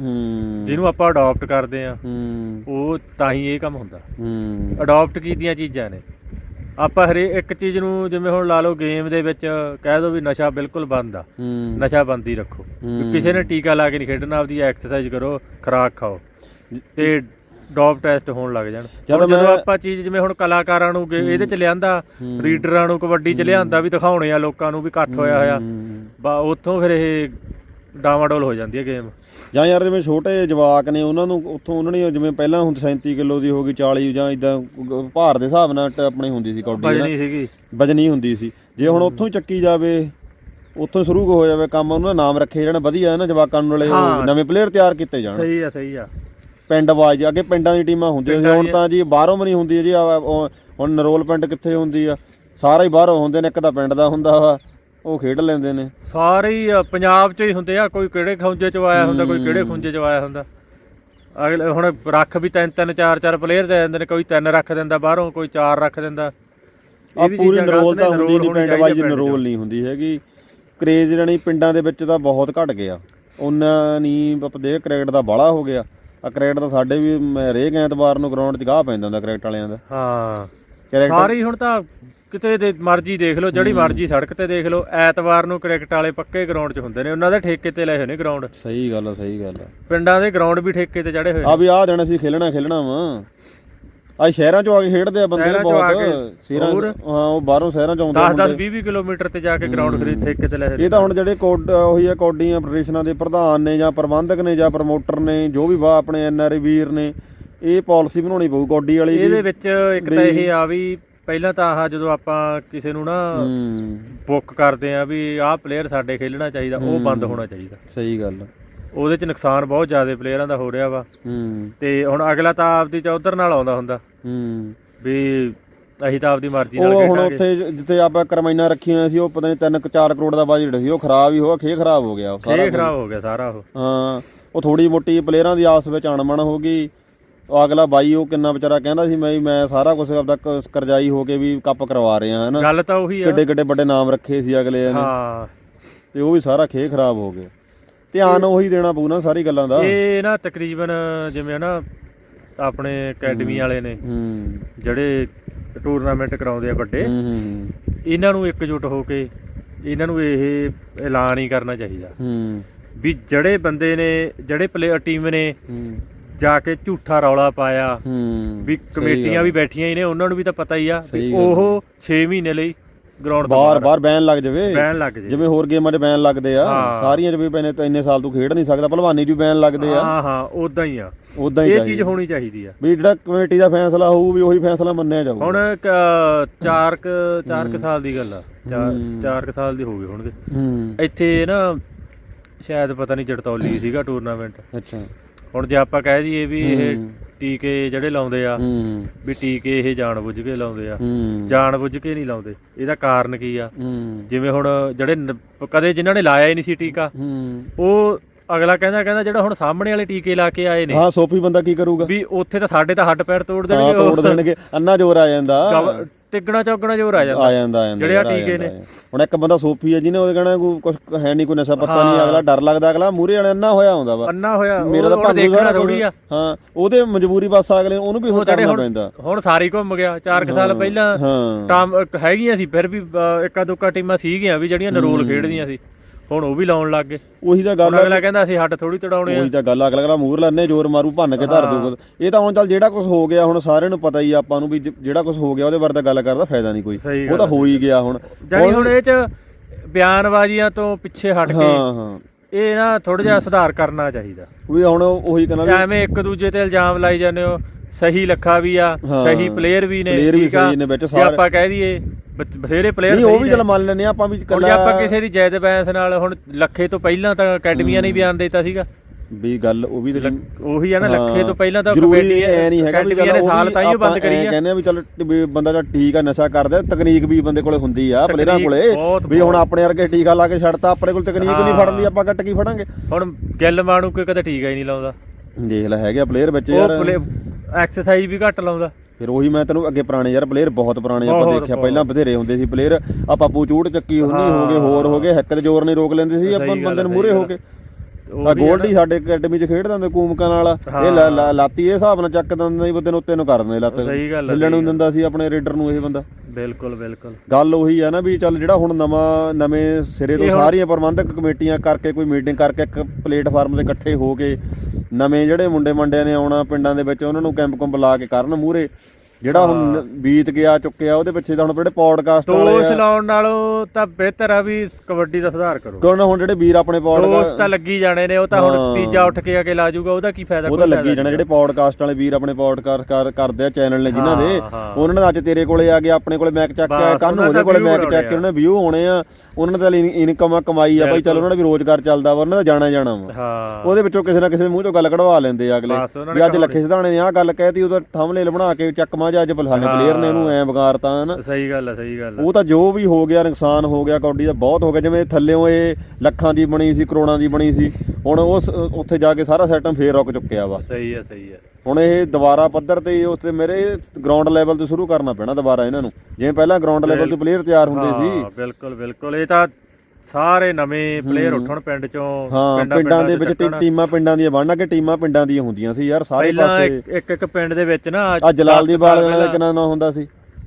Speaker 2: ਜਿਹਨੂੰ ਆਪਾਂ ਅਡਾਪਟ ਕਰਦੇ ਆ ਉਹ ਤਾਂ ਹੀ ਇਹ ਕੰਮ ਹੁੰਦਾ। ਅਡਾਪਟ ਕੀਤੀਆਂ ਚੀਜ਼ਾਂ ਨੇ। ਆਪਾਂ ਹਰੇ ਇੱਕ ਚੀਜ਼ ਨੂੰ ਜਿਵੇਂ ਹੁਣ ਲਾ ਲਓ ਗੇਮ ਦੇ ਵਿੱਚ ਕਹਿ ਦੋ ਵੀ ਨਸ਼ਾ ਬਿਲਕੁਲ ਬੰਦ ਆ। ਨਸ਼ਾ ਬੰਦ ਹੀ ਰੱਖੋ। ਕਿਸੇ ਨੇ ਟੀਕਾ ਲਾ ਕੇ ਨਹੀਂ ਖੇਡਣਾ ਆਪਦੀ ਐਕਸਰਸਾਈਜ਼ ਕਰੋ ਖੁਰਾਕ ਖਾਓ। ਤੇ ਡੌਪ ਟੈਸਟ ਹੋਣ ਲੱਗ ਜਾਣ।
Speaker 1: ਜਦ
Speaker 2: ਆਪਾਂ ਚੀਜ਼ ਜਿਵੇਂ ਹੁਣ ਕਲਾਕਾਰਾਂ ਨੂੰ ਇਹਦੇ ਚ ਲਿਆਂਦਾ ਰੀਡਰਾਂ ਨੂੰ ਕਬੱਡੀ ਚ ਲਿਆਂਦਾ ਵੀ ਦਿਖਾਉਣੇ ਆ ਲੋਕਾਂ ਨੂੰ ਵੀ ਇਕੱਠ ਹੋਇਆ ਹੋਇਆ। ਬਾ ਉੱਥੋਂ ਫਿਰ ਇਹ ਡਾਵਾਡੋਲ ਹੋ ਜਾਂਦੀ ਹੈ ਗੇਮ
Speaker 1: ਜਾਂ ਯਾਰ ਜਿਵੇਂ ਛੋਟੇ ਜਵਾਕ ਨੇ ਉਹਨਾਂ ਨੂੰ ਉੱਥੋਂ ਉਹਨਾਂ ਨੇ ਜਿਵੇਂ ਪਹਿਲਾਂ ਹੁਣ 37 ਕਿਲੋ ਦੀ ਹੋ ਗਈ 40 ਜਾਂ ਇਦਾਂ ਭਾਰ ਦੇ ਹਿਸਾਬ ਨਾਲ ਆਪਣੀ ਹੁੰਦੀ ਸੀ ਕੌਡੀ
Speaker 2: ਵਜਨੀ ਸੀਗੀ।
Speaker 1: ਵਜਨੀ ਹੁੰਦੀ ਸੀ। ਜੇ ਹੁਣ ਉੱਥੋਂ ਹੀ ਚੱਕੀ ਜਾਵੇ ਉੱਥੋਂ ਸ਼ੁਰੂ ਹੋ ਜਾਵੇ ਕੰਮ ਉਹਨਾਂ ਦਾ ਨਾਮ ਰੱਖੇ ਜਾਣ ਵਧੀਆ ਹੈ ਨਾ ਜਵਾਕਾਂ ਨੂੰ ਨਾਲੇ। ਨਵੇਂ ਪਲੇਅਰ ਤਿਆਰ ਕੀਤੇ ਜਾਣ।
Speaker 2: ਸਹੀ ਆ ਸਹੀ ਆ।
Speaker 1: ਪਿੰਡ ਵਾਜ ਅੱਗੇ ਪਿੰਡਾਂ ਦੀ ਟੀਮਾਂ ਹੁੰਦੀਆਂ ਸੀ। ਹੁਣ ਤਾਂ ਜੀ ਬਾਹਰੋਂ ਵੀ ਨਹੀਂ ਹੁੰਦੀ ਜੀ ਹੁਣ ਨਰੋਲ ਪਿੰਡ ਕਿੱਥੇ ਹੁੰਦੀ ਆ? ਸਾਰਾ ਹੀ ਬਾਹਰੋਂ ਹੁੰਦੇ ਨੇ ਇੱਕ ਤਾਂ ਪਿੰਡ ਦਾ ਹੁੰਦਾ ਵਾ। ਉਹ ਖੇਡ ਲੈਂਦੇ ਨੇ।
Speaker 2: ਸਾਰੇ ਹੀ ਅ, ਪੰਜਾਬ ਚ ਹੀ ਹੁੰਦੇ ਆ। ਕੋਈ ਕਿਹੜੇ ਖੁੰਝੇ ਚ ਆਇਆ ਹੁੰਦਾ ਕੋਈ ਕਿਹੜੇ ਖੁੰਝੇ ਚ ਆਇਆ ਹੁੰਦਾ। ਅਗਲੇ ਹੁਣ ਰੱਖ ਵੀ ਤਿੰਨ ਤਿੰਨ ਚਾਰ ਚਾਰ ਪਲੇਅਰ ਦੇ ਜਾਂਦੇ ਨੇ। ਕੋਈ ਤਿੰਨ ਰੱਖ ਦਿੰਦਾ ਬਾਹਰੋਂ ਕੋਈ ਚਾਰ ਰੱਖ ਦਿੰਦਾ।
Speaker 1: ਆ
Speaker 2: ਵੀ
Speaker 1: ਪੂਰੀ
Speaker 2: ਚੀਜ਼ਾਂ
Speaker 1: ਨਰੋਲ ਤਾਂ ਹੁੰਦੀ ਨਹੀਂ
Speaker 2: ਹੋਣੀ
Speaker 1: ਪਿੰਡ
Speaker 2: ਚਾਹੀਦੀ
Speaker 1: ਵਾਈਜ਼। ਨਰੋਲ ਨਹੀਂ ਹੁੰਦੀ ਹੈਗੀ। ਕਰੇਜ਼ ਜਣੀ ਪਿੰਡਾਂ ਦੇ ਵਿੱਚ ਤਾਂ ਬਹੁਤ ਘਟ ਗਿਆ। ਉਹਨਾਂ ਨਹੀਂ ਆਪਾਂ ਦੇਖ ਕ੍ਰਿਕਟ ਦਾ ਬਾਲਾ ਹੋ ਗਿਆ। ਆ ਕ੍ਰਿਕਟ ਦਾ ਸਾਡੇ ਵੀ ਮੈਂ ਹਰੇਕ ਐਤਵਾਰ ਨੂੰ ਗਰਾਊਂਡ 'ਚ ਗਾਹ ਪੈਂਦਾ ਹੁੰਦਾ ਕ੍ਰਿਕਟ ਵਾਲਿਆਂ ਦਾ।
Speaker 2: ਹਾਂ।
Speaker 1: ਕ੍ਰਿਕਟ
Speaker 2: ਸਾਰੇ ਹੀ ਹੁਣ ਤਾਂ ਕਿਤੇ ਦੇ ਮਰਜ਼ੀ ਦੇਖ ਲਓ ਜਿਹੜੀ ਮਰਜ਼ੀ ਸੜਕ ਤੇ ਦੇਖ ਲਓ ਐਤਵਾਰ ਨੂੰ ਕ੍ਰਿਕਟ ਵਾਲੇ ਪੱਕੇ ਗਰਾਊਂਡ 'ਚ ਹੁੰਦੇ ਨੇ ਉਹਨਾਂ ਦੇ ਠੇਕੇ ਤੇ ਲਏ ਹੋਏ ਨੇ ਗਰਾਊਂਡ
Speaker 1: ਸਹੀ ਗੱਲ ਆ ਸਹੀ ਗੱਲ ਆ।
Speaker 2: ਪਿੰਡਾਂ ਦੇ ਗਰਾਊਂਡ ਵੀ ਠੇਕੇ ਤੇ ਚੜੇ ਹੋਏ
Speaker 1: ਆ ਵੀ ਆਹ ਦਿਨ ਅਸੀਂ ਖੇਲਣਾ ਖੇਲਣਾ ਵਾ। ਆ ਸ਼ਹਿਰਾਂ ਚੋਂ ਆ ਕੇ ਖੇਡਦੇ ਆ ਬੰਦੇ ਬਹੁਤ। ਸ਼ਹਿਰਾਂ
Speaker 2: ਹੋਰ?
Speaker 1: ਹਾਂ ਉਹ ਬਾਹਰੋਂ ਸ਼ਹਿਰਾਂ ਚੋਂ ਆਉਂਦੇ
Speaker 2: 10
Speaker 1: ਹੁੰਦੇ
Speaker 2: 10 20 20 ਕਿਲੋਮੀਟਰ ਤੇ ਜਾ ਕੇ ਗਰਾਊਂਡ ਖਰੀਦ ਠੇਕੇ ਤੇ ਨੇ।
Speaker 1: ਇਹ ਤਾਂ ਹੁਣ ਜਿਹੜੇ ਕੋਡ ਉਹੀ ਆ ਕੌਡੀਆਂ ਫੈਡਰੇਸ਼ਨਾਂ ਦੇ ਪ੍ਰਧਾਨ ਨੇ ਜਾਂ ਪ੍ਰਬੰਧਕ ਨੇ ਜਾਂ ਪ੍ਰਮੋਟਰ ਨੇ ਜੋ ਵੀ ਵਾ ਆਪਣੇ ਐਨਆਰਆਈ ਵੀਰ ਨੇ ਇਹ ਪਾਲਿਸੀ ਬਣਾਉਣੀ ਪਊ ਕੌਡੀ ਵਾਲੀ ਵੀ।
Speaker 2: ਇਹਦੇ ਵਿੱਚ ਇੱਕ ਤਾਂ ਇਹ ਆ ਵੀ ਪਹਿਲਾਂ ਤਾਂ ਆਹ ਜਦੋਂ ਆਪਾਂ ਕਿਸੇ ਨੂੰ ਨਾ
Speaker 1: ਹੂੰ।
Speaker 2: ਬੁੱਕ ਕਰਦੇ ਆ ਵੀ ਆਹ ਪਲੇਅਰ ਸਾਡੇ ਖੇਲਣਾ ਚਾਹੀਦਾ ਉਹ ਬੰਦ ਹੋਣਾ ਚਾਹੀਦਾ।
Speaker 1: ਸਹੀ ਗੱਲ
Speaker 2: ਉਹਦੇ ਚ ਨੁਕਸਾਨ ਬਹੁਤ ਜ਼ਿਆਦਾ ਪਲੇਅਰਾਂ ਦਾ ਹੋ ਰਿਹਾ ਵਾ।
Speaker 1: ਹੂੰ।
Speaker 2: ਤੇ ਹੁਣ ਅਗਲਾ ਤਾਂ ਆਪਦੀ ਚੌਧਰ ਨਾਲ ਆਉਂਦਾ ਹੁੰਦਾ।
Speaker 1: ਹੂੰ।
Speaker 2: ਵੀ ਅਸੀਂ ਤਾਂ ਆਪਦੀ ਮਰਜ਼ੀ ਨਾਲ
Speaker 1: ਉਹ ਹੁਣ ਉੱਥੇ ਜਿੱਥੇ ਆਪਾਂ ਕਰਮਾਈਨਾ ਰੱਖੀਆਂ ਸੀ ਉਹ ਪਤਾ ਨਹੀਂ 3-4 ਕਰੋੜ ਦਾ ਬਜਟ ਸੀ ਉਹ ਖਰਾਬ ਹੀ ਹੋਇਆ ਖੇ ਖਰਾਬ ਹੋ ਗਿਆ ਸਾਰਾ
Speaker 2: ਇਹ ਖਰਾਬ ਹੋ ਗਿਆ ਸਾਰਾ ਉਹ।
Speaker 1: ਹਾਂ ਉਹ ਥੋੜੀ ਮੋਟੀ ਪਲੇਅਰਾਂ ਦੀ ਆਪਸ ਵਿੱਚ ਅਣਮਣ ਹੋ ਗਈ। ਉਹ ਅਗਲਾ ਬਾਈ ਉਹ ਕਿੰਨਾ ਵਿਚਾਰਾ ਕਹਿੰਦਾ ਸੀ ਮੈਂ ਮੈਂ ਸਾਰਾ ਕੁਝ ਆਪਦਾ ਕ- ਕਰਜ਼ਾਈ ਹੋ ਕੇ ਵੀ ਕੱਪ ਕਰਵਾ ਰਿਹਾ ਹਨਾ।
Speaker 2: ਗੱਲ ਤਾਂ ਉਹੀ ਆ।
Speaker 1: ਕਿੱਡੇ ਕਿੱਡੇ ਵੱਡੇ ਨਾਮ ਰੱਖੇ ਸੀ ਅਗਲੇ ਨੇ।
Speaker 2: ਹਾਂ।
Speaker 1: ਤੇ ਉਹ ਵੀ ਸਾਰਾ ਖੇ ਖਰਾਬ ਹੋ ਗਿਆ। ਧਿਆਨ ਉਹੀ ਦੇਣਾ ਪਊ ਨਾ ਸਾਰੀ ਗੱਲਾਂ ਦਾ।
Speaker 2: ਇਹ ਨਾ ਤਕਰੀਬਨ ਜਿਵੇਂ ਨਾ ਆਪਣੇ ਅਕੈਡਮੀ ਵਾਲੇ ਨੇ
Speaker 1: ਹੂੰ।
Speaker 2: ਜਿਹੜੇ ਟੂਰਨਾਮੈਂਟ ਕਰਾਉਂਦੇ ਆ ਵੱਡੇ
Speaker 1: ਹੂੰ ਹੂੰ।
Speaker 2: ਇਹਨਾਂ ਨੂੰ ਇਕਜੁੱਟ ਹੋ ਕੇ ਇਹਨਾਂ ਨੂੰ ਇਹ ਐਲਾਨ ਹੀ ਕਰਨਾ ਚਾਹੀਦਾ।
Speaker 1: ਹੂੰ।
Speaker 2: ਵੀ ਜਿਹੜੇ ਬੰਦੇ ਨੇ ਜਿਹੜੇ ਪਲੇਅਰ ਟੀਮ ਨੇ
Speaker 1: ਹੂੰ।
Speaker 2: ਜਾ ਕੇ ਝੂਠਾ ਰੌਲਾ ਪਾਇਆ।
Speaker 1: ਹੂੰ
Speaker 2: ਵੀ ਕਮੇਟੀਆਂ ਵੀ ਬੈਠੀਆਂ ਹੀ ਨੇ ਉਹਨਾਂ ਨੂੰ ਵੀ ਤਾਂ ਪਤਾ ਹੀ ਆ ਵੀ ਉਹ 6 ਮਹੀਨੇ ਲਈ ਗਰਾਊਂਡ ਤੋਂ
Speaker 1: ਬਾਹਰ ਬਾਹਰ ਬੈਨ ਲੱਗ ਜਾਵੇ।
Speaker 2: ਬੈਨ ਲੱਗ ਜੇ
Speaker 1: ਜਿਵੇਂ ਹੋਰ ਗੇਮਾਂ 'ਚ ਬੈਨ ਲੱਗਦੇ ਆ। ਸਾਰੀਆਂ 'ਚ ਵੀ ਪੈਨੇ ਤਾਂ ਇੰਨੇ ਸਾਲ ਤੂੰ ਖੇਡ ਨਹੀਂ ਸਕਦਾ ਭਲਵਾਨੀ 'ਚ ਵੀ ਬੈਨ ਲੱਗਦੇ ਆ।
Speaker 2: ਹਾਂ ਹਾਂ ਉਦਾਂ ਹੀ ਆ।
Speaker 1: ਉਦਾਂ ਹੀ
Speaker 2: ਇਹ ਚੀਜ਼ ਹੋਣੀ ਚਾਹੀਦੀ ਆ।
Speaker 1: ਵੀ ਜਿਹੜਾ ਕਮੇਟੀ ਦਾ ਫੈਸਲਾ ਹੋਊ ਵੀ ਉਹੀ ਫੈਸਲਾ ਮੰਨਿਆ ਜਾਊ
Speaker 2: ਹੁਣ ਚਾਰ ਕ ਚਾਰ ਕ ਸਾਲ ਦੀ ਗੱਲ ਆ। ਚਾਰ ਕ ਸਾਲ ਦੀ ਹੋ ਗਈ ਹੋਣਗੇ। ਇੱਥੇ ਨਾ ਸ਼ਾਇਦ ਪਤਾ ਨਹੀਂ ਚੜਤੌਲੀ ਸੀਗਾ ਟੂਰਨਾਮੈਂਟ
Speaker 1: ਅੱਛਾ।
Speaker 2: ਹੁਣ ਜੇ ਆਪਾਂ ਕਹਿ ਦਈਏ ਵੀ ਇਹ। ਟੀਕੇ ਜਿਹੜੇ ਲਾਉਂਦੇ ਆ ਵੀ ਟੀਕੇ ਇਹ ਜਾਣਬੁੱਝ ਕੇ ਲਾਉਂਦੇ ਆ। ਜਾਣਬੁੱਝ ਕੇ ਨਹੀਂ ਲਾਉਂਦੇ। ਇਹਦਾ ਕਾਰਨ ਕੀ ਆ? ਜਿਵੇਂ ਹੁਣ ਜਿਹੜੇ ਕਦੇ ਜਿਨ੍ਹਾਂ ਨੇ ਲਾਇਆ ਹੀ ਨਹੀਂ ਸੀ ਟੀਕਾ ਉਹ ਅਗਲਾ ਕਹਿੰਦਾ ਕਹਿੰਦਾ ਜਿਹੜਾ ਹੁਣ ਸਾਹਮਣੇ ਵਾਲੇ ਟੀਕੇ ਲਾ ਕੇ ਆਏ ਨੇ
Speaker 1: ਹਾਂ ਸੋਫੀ ਬੰਦਾ ਕੀ ਕਰੂਗਾ?
Speaker 2: ਵੀ ਉੱਥੇ ਤਾਂ ਸਾਡੇ ਤਾਂ ਹੱਡ ਪੈਰ ਤੋੜ ਦੇਣਗੇ
Speaker 1: ਤੋੜ ਦੇਣਗੇ। ਅੰਨਾ ਜ਼ੋਰ ਆ ਜਾਂਦਾ।
Speaker 2: ਤਿੱਗਣਾ ਚੌਗਣਾ ਜ਼ੋਰ ਆ ਜਾਂਦਾ।
Speaker 1: ਆ ਜਾਂਦਾ ਆ ਜਾਂਦਾ
Speaker 2: ਜਿਹੜੇ
Speaker 1: ਆ
Speaker 2: ਟੀਕੇ ਨੇ।
Speaker 1: ਆ। ਹੁਣ ਇੱਕ ਬੰਦਾ ਸੋਫੀ ਹੈ ਜਿਹਨੇ ਉਹਦੇ ਕਹਿਣਾ ਕੋਈ ਕੁਝ ਹੈ ਨਹੀਂ ਕੋਈ ਨਸ਼ਾ ਪੱਤਾ ਨਹੀਂ ਅਗਲਾ ਡਰ ਲੱਗਦਾ ਅਗਲਾ ਮੂਰੇ ਵਾਲਾ ਅੰਨਾ ਹੋਇਆ ਹੁੰਦਾ ਵਾ।
Speaker 2: ਅੰਨਾ ਹੋਇਆ
Speaker 1: ਮੇਰਾ ਤਾਂ
Speaker 2: ਦੇਖਣਾ
Speaker 1: ਸਾਰਾ
Speaker 2: ਥੋੜੀ ਆ।
Speaker 1: ਹਾਂ ਉਹਦੇ ਮਜਬੂਰੀ ਬਸ ਅਗਲੇ ਉਹਨੂੰ ਵੀ ਹੁਣ ਕਰਨਾ ਪੈਂਦਾ।
Speaker 2: ਹੁਣ ਸਾਰੀ ਘੁੰਮ ਗਿਆ 4 ਸਾਲ ਪਹਿਲਾਂ
Speaker 1: ਹਾਂ।
Speaker 2: ਟਾਮ ਹੈਗੀਆਂ ਸੀ ਫਿਰ ਵੀ ਇੱਕਾ ਦੁੱਕਾ ਟੀਮਾਂ ਸੀਗੀਆਂ ਵੀ ਜਿਹੜੀਆਂ ਨਰੋਲ ਖੇਡਦੀਆਂ ਸੀ। ਹੁਣ ਉਹ ਵੀ ਲਾਉਣ ਲੱਗ ਗਏ।
Speaker 1: ਉਹੀ ਤਾਂ ਗੱਲ
Speaker 2: ਹੁਣ ਅਗਲਾ ਕਹਿੰਦਾ ਅਸੀਂ ਹੱਡ ਥੋੜੀ ਤੜਾਉਣੇ ਆ।
Speaker 1: ਉਹੀ ਤਾਂ ਗੱਲ ਅਗਲਾ ਅਗਲਾ ਮੂਰ ਲੰਨੇ ਜ਼ੋਰ ਮਾਰੂ ਭੰਨ ਕੇ ਧਰ ਦੂਗਾ ਇਹ ਤਾਂ ਹੁਣ ਚੱਲ ਜਿਹੜਾ ਕੁਝ ਹੋ ਗਿਆ ਹੁਣ ਸਾਰਿਆਂ ਨੂੰ ਪਤਾ ਹੀ ਆ ਆਪਾਂ ਨੂੰ ਵੀ ਜਿਹੜਾ ਕੁਝ ਹੋ ਗਿਆ ਉਹਦੇ ਬਾਰੇ ਤਾਂ ਗੱਲ ਕਰਦਾ ਫਾਇਦਾ ਨਹੀਂ ਕੋਈ। ਉਹ ਤਾਂ ਹੋ ਹੀ ਗਿਆ ਹੁਣ।
Speaker 2: ਜਾਨੀ ਹੁਣ ਇਹ ਚ ਬਿਆਨਬਾਜ਼ੀਆਂ ਤੋਂ ਪਿੱਛੇ ਹਟ ਕੇ
Speaker 1: ਹਾਂ ਹਾਂ।
Speaker 2: ਇਹ ਨਾ ਥੋੜਾ ਜਿਹਾ ਸੁਧਾਰ ਕਰਨਾ ਚਾਹੀਦਾ।
Speaker 1: ਵੀ ਹੁਣ ਉਹੀ ਕਹਿੰਦਾ ਵੀ
Speaker 2: ਐਵੇਂ ਇੱਕ ਦੂਜੇ ਤੇ ਇਲਜ਼ਾਮ ਲਾਈ ਜਾਂਦੇ ਹੋ ਸਹੀ ਲੱਖਾ ਵੀ ਆ
Speaker 1: ਹਾਂ।
Speaker 2: ਸਹੀ ਪਲੇਅਰ ਵੀ ਨੇ
Speaker 1: Player ਵੀ
Speaker 2: ਠੀਕ ਆ?
Speaker 1: ਸਹੀ ਨੇ ਵਿੱਚ
Speaker 2: ਜੇ
Speaker 1: ਸਾਰੇ।
Speaker 2: ਆਪਾਂ ਕਹਿ ਦਈਏ ਬ- ਬਥੇਰੇ ਪਲੇਅਰ
Speaker 1: ਨਹੀਂ ਉਹ ਵੀ ਚੱਲ ਮੰਨ ਲੈਨੇ ਆ ਆਪਾਂ ਵੀ
Speaker 2: ਹੁਣ ਜੇ ਆਪਾਂ ਕਿਸੇ ਦੀ ਜਾਇਦ ਬੈਂਸ ਨਾਲ ਹੁਣ ਲੱਖੇ ਤੋਂ ਪਹਿਲਾਂ ਤਾਂ ਅਕੈਡਮੀਆਂ ਨੇ ਬਿਆਨ ਦਿੱਤਾ ਸੀਗਾ।
Speaker 1: ਵੀ ਗੱਲ ਉਹ ਵੀ
Speaker 2: ਉਹੀ ਆ ਨਾ ਲੱਖੇ ਤੋਂ ਪਹਿਲਾਂ ਤਾਂ
Speaker 1: ਜ਼ਰੂਰੀ ਐ ਨਹੀਂ ਹੈਗਾ ਵੀ
Speaker 2: ਅਕੈਡਮੀਆਂ ਨੇ ਸਾਲ ਤਾਂ ਹੀ ਬੰਦ ਕਰੀ ਆ।
Speaker 1: ਕਹਿੰਦੇ ਆ ਵੀ ਚੱਲ ਵੀ ਬੰਦਾ ਤਾਂ ਟੀਕਾ ਨਸ਼ਾ ਕਰਦਾ ਤਕਨੀਕ ਵੀ ਬੰਦੇ ਕੋਲੇ ਹੁੰਦੀ ਆ ਪਲੇਅਰਾਂ ਕੋਲੇ।
Speaker 2: ਬਹੁਤ-
Speaker 1: ਵੀ ਹੁਣ ਆਪਣੇ ਵਰਗੇ ਟੀਕਾ ਲਾ ਕੇ ਛੱਡਤਾ ਆਪਣੇ ਕੋਲ ਤਕਨੀਕ ਨਹੀਂ ਫੜਨ ਦੀ ਆਪਾਂ ਕੱਟ ਕੀ ਫੜਾਂਗੇ?
Speaker 2: ਹੁਣ ਗਿੱਲ ਮਾਣੂ ਕੋਈ ਕਦੇ ਠੀਕ ਹੀ ਨਹੀਂ ਲਾਉਂਦਾ।
Speaker 1: ਦੇਖ ਲੈ ਹੈਗੇ ਪਲੇਅਰ
Speaker 2: ਉਹ
Speaker 1: ਯਾਰ।
Speaker 2: ਪਲੇ ਐਕਸਰਸਾਈਜ਼ ਵੀ ਘੱਟ ਲਾਉਂਦਾ।
Speaker 1: ਫਿਰ ਉਹੀ ਮੈਂ ਤੈਨੂੰ ਅੱਗੇ ਪੁਰਾਣੇ ਯਾਰ ਪਲੇਅਰ ਬਹੁਤ ਪੁਰਾਣੇ ਆਪਾਂ ਦੇਖਿਆ ਪਹਿਲਾਂ ਬਥੇਰੇ ਹੁੰਦੇ ਸੀ ਪਲੇਅਰ ਆ ਪਾਪੂ ਚੂੜ ਚੱਕੀ ਹੁੰਦੀ ਹੋ। ਗਏ ਹੋਰ ਹੋ ਗਏ ਹੱਕ ਦੇ ਜ਼ੋਰ ਨਹੀਂ ਰੋਕ ਲੈਂਦੇ ਸੀ ਆਪਾਂ ਬੰਦੇ ਨੂੰ ਮੂਰੇ ਹੋ ਕੇ ਆ। ਗੋਲਡੀ ਸਾਡੇ ਅਕੈਡਮੀ 'ਚ ਖੇਡਦਾ ਹੁੰਦਾ ਕੂਮਕਾਂ ਨਾਲ। ਇਹ ਲਾਤੀ ਇਹ ਹਿਸਾਬ ਨਾਲ ਚੱਕ ਦਿੰਦਾ ਸੀ ਬੰਦੇ ਨੂੰ ਉੱਤੇ ਨੂੰ ਕਰ ਦਿੰਦੇ ਲੱਤ ਹਿੱਲਣ ਨੂੰ ਦਿੰਦਾ ਸੀ ਆਪਣੇ ਰੇਡਰ ਨੂੰ ਇਹ ਬੰਦਾ।
Speaker 2: ਬਿਲਕੁਲ ਬਿਲਕੁਲ।
Speaker 1: ਗੱਲ ਉਹੀ ਆ ਨਾ ਵੀ ਚੱਲ ਜਿਹੜਾ ਹੁਣ ਨਵਾਂ ਨਵੇਂ ਸਿਰੇ ਤੋਂ ਸਾਰੀਆਂ ਪ੍ਰਬੰਧਕ ਕਮੇਟੀਆਂ ਕਰਕੇ ਕੋਈ ਮੀਟਿੰਗ ਕਰਕੇ ਇੱਕ ਪਲੇਟਫਾਰਮ ਤੇ ਇਕੱਠੇ ਹੋ ਕੇ ਨਵੇਂ ਜਿਹੜੇ ਮੁੰਡੇ ਮੰਡਿਆਂ ਨੇ ਆਉਣਾ ਪਿੰਡਾਂ ਦੇ ਵਿੱਚ, ਉਹਨਾਂ ਨੂੰ ਕੈਂਪ ਕੁੰਪ ਲਾ ਕੇ ਕਰਨ ਮੂਰੇ ਜਿਹੜਾ ਹੁਣ ਬੀਤ ਗਿਆ ਚੁੱਕਿਆ ਉਹਦੇ ਪਿੱਛੇ ਤਾਂ ਹੁਣ ਜਿਹੜੇ ਪੌਡਕਾਸਟ ਵਾਲੇ
Speaker 2: ਦੋਸ਼
Speaker 1: ਆ।
Speaker 2: ਲਾਉਣ ਨਾਲੋਂ ਤਾਂ ਬਿਹਤਰ ਆ ਵੀ ਕਬੱਡੀ ਦਾ ਸੁਧਾਰ ਕਰੋ।
Speaker 1: ਕਿਉਂ ਨਾ ਹੁਣ ਜਿਹੜੇ ਵੀਰ ਆਪਣੇ ਪੌਡਕਾਸਟ
Speaker 2: ਦੋਸ਼ ਤਾਂ ਲੱਗੀ ਜਾਣੇ ਨੇ ਉਹ ਤਾਂ ਹੁਣ। ਤੀਜਾ ਉੱਠ ਕੇ ਆ ਕੇ ਲਾ ਜਾਊਗਾ ਉਹਦਾ ਕੀ ਫਾਇਦਾ
Speaker 1: ਉਹ ਤਾਂ ਲੱਗੀ ਜਾਣਾ ਜਿਹੜੇ ਪੌਡਕਾਸਟ ਵਾਲੇ ਵੀਰ ਆਪਣੇ ਪੌਡਕਾਸਟ ਕਰ ਕਰਦੇ ਆ ਚੈਨਲ ਨੇ ਜਿਨ੍ਹਾਂ ਦੇ। ਉਹਨਾਂ ਨੇ ਅੱਜ ਤੇਰੇ ਕੋਲੇ ਆ ਗਿਆ ਆਪਣੇ ਕੋਲੇ ਮੈਕ ਚੱਕ ਕੇ ਕੱਲ ਨੂੰ ਉਹਦੇ ਕੋਲੇ ਮੈਕ ਚੱਕ ਕੇ ਉਹਨਾਂ ਵਿਊ ਹੋਣੇ ਆ ਉਹਨਾਂ ਦਾ ਇਨਕਮ ਆ ਕਮਾਈ ਆ ਬਾਈ ਚੱਲ ਉਹਨਾਂ ਦਾ ਵੀ ਰੋਜ਼ਗਾਰ ਚੱਲਦਾ ਵਾ ਉਹਨਾਂ ਦਾ ਜਾਣਾ ਜਾਣਾ ਵਾ। ਉਹਦੇ ਵਿੱਚੋਂ ਕਿਸੇ ਨਾ ਕਿਸੇ ਦੇ ਮੂੰਹ ਚੋਂ ਗੱਲ ਕਢਵਾ ਲੈਂਦੇ ਆ ਅਗਲੇ। ਵੀ ਅੱਜ ਲੱਖੇ ਸਿਧਾਣੇ ਨੇ ਆਹ ਗੱਲ ਕਹਿਤੀ ਉਹਦਾ ਥੰਬਨੇਲ ਬਣਾ ਕੇ ਚੱਕਮਾ ਜਾ ਅੱਜ ਫਲਾਣੇ ਪਲੇਅਰ ਨੇ ਇਹਨੂੰ ਐ ਵਿਗਾਰਤਾ ਹਨ?
Speaker 2: ਸਹੀ ਗੱਲ ਆ ਸਹੀ ਗੱਲ ਆ।
Speaker 1: ਉਹ ਤਾਂ ਜੋ ਵੀ ਹੋ ਗਿਆ ਨੁਕਸਾਨ ਹੋ ਗਿਆ ਕੌਡੀ ਦਾ ਬਹੁਤ ਹੋ ਗਿਆ। ਜਿਵੇਂ ਥੱਲਿਓਂ ਇਹ ਲੱਖਾਂ ਦੀ ਬਣੀ ਸੀ ਕਰੋੜਾਂ ਦੀ ਬਣੀ ਸੀ ਹੁਣ ਉਸ ਉੱਥੇ ਜਾ ਕੇ ਸਾਰਾ ਸਿਸਟਮ ਫੇਰ ਰੁਕ ਚੁੱਕਿਆ ਵਾ।
Speaker 2: ਸਹੀ ਆ ਸਹੀ ਆ।
Speaker 1: ਹੁਣ ਇਹ ਦੁਬਾਰਾ ਪੱਧਰ ਤੇ ਉੱਥੇ ਮੇਰੇ ਗਰਾਊਂਡ ਲੈਵਲ ਤੋਂ ਸ਼ੁਰੂ ਕਰਨਾ ਪੈਣਾ ਦੁਬਾਰਾ ਇਹਨਾਂ ਨੂੰ। ਜਿਵੇਂ ਪਹਿਲਾਂ ਗਰਾਊਂਡ ਲੈਵਲ ਤੇ ਪਲੇਅਰ ਤਿਆਰ ਹੁੰਦੇ ਸੀ।
Speaker 2: ਹਾਂ ਬਿਲਕੁਲ ਬਿਲਕੁਲ। ਇਹ ਤਾਂ ਸਾਰੇ ਨਵੇਂ ਪਲੇਅਰ ਉੱਠਣ ਪਿੰਡ ਚੋਂ
Speaker 1: ਹਾਂ ਪਿੰਡਾਂ ਦੇ ਵਿੱਚ। ਟੀਮਾਂ ਪਿੰਡਾਂ ਦੀਆਂ ਬਣਨਾ ਕਿ ਟੀਮਾਂ ਪਿੰਡਾਂ ਦੀਆਂ ਹੁੰਦੀਆਂ ਸੀ ਯਾਰ ਸਾਰੇ ਪਾਸੇ।
Speaker 2: ਇੱਕ ਇੱਕ ਇੱਕ ਪਿੰਡ ਦੇ ਵਿੱਚ ਨਾ
Speaker 1: ਆ ਜਲਾਲ ਦੀ ਬਾਲ ਦਾ ਕਿੰਨਾ ਨਾਂ ਹੁੰਦਾ ਸੀ।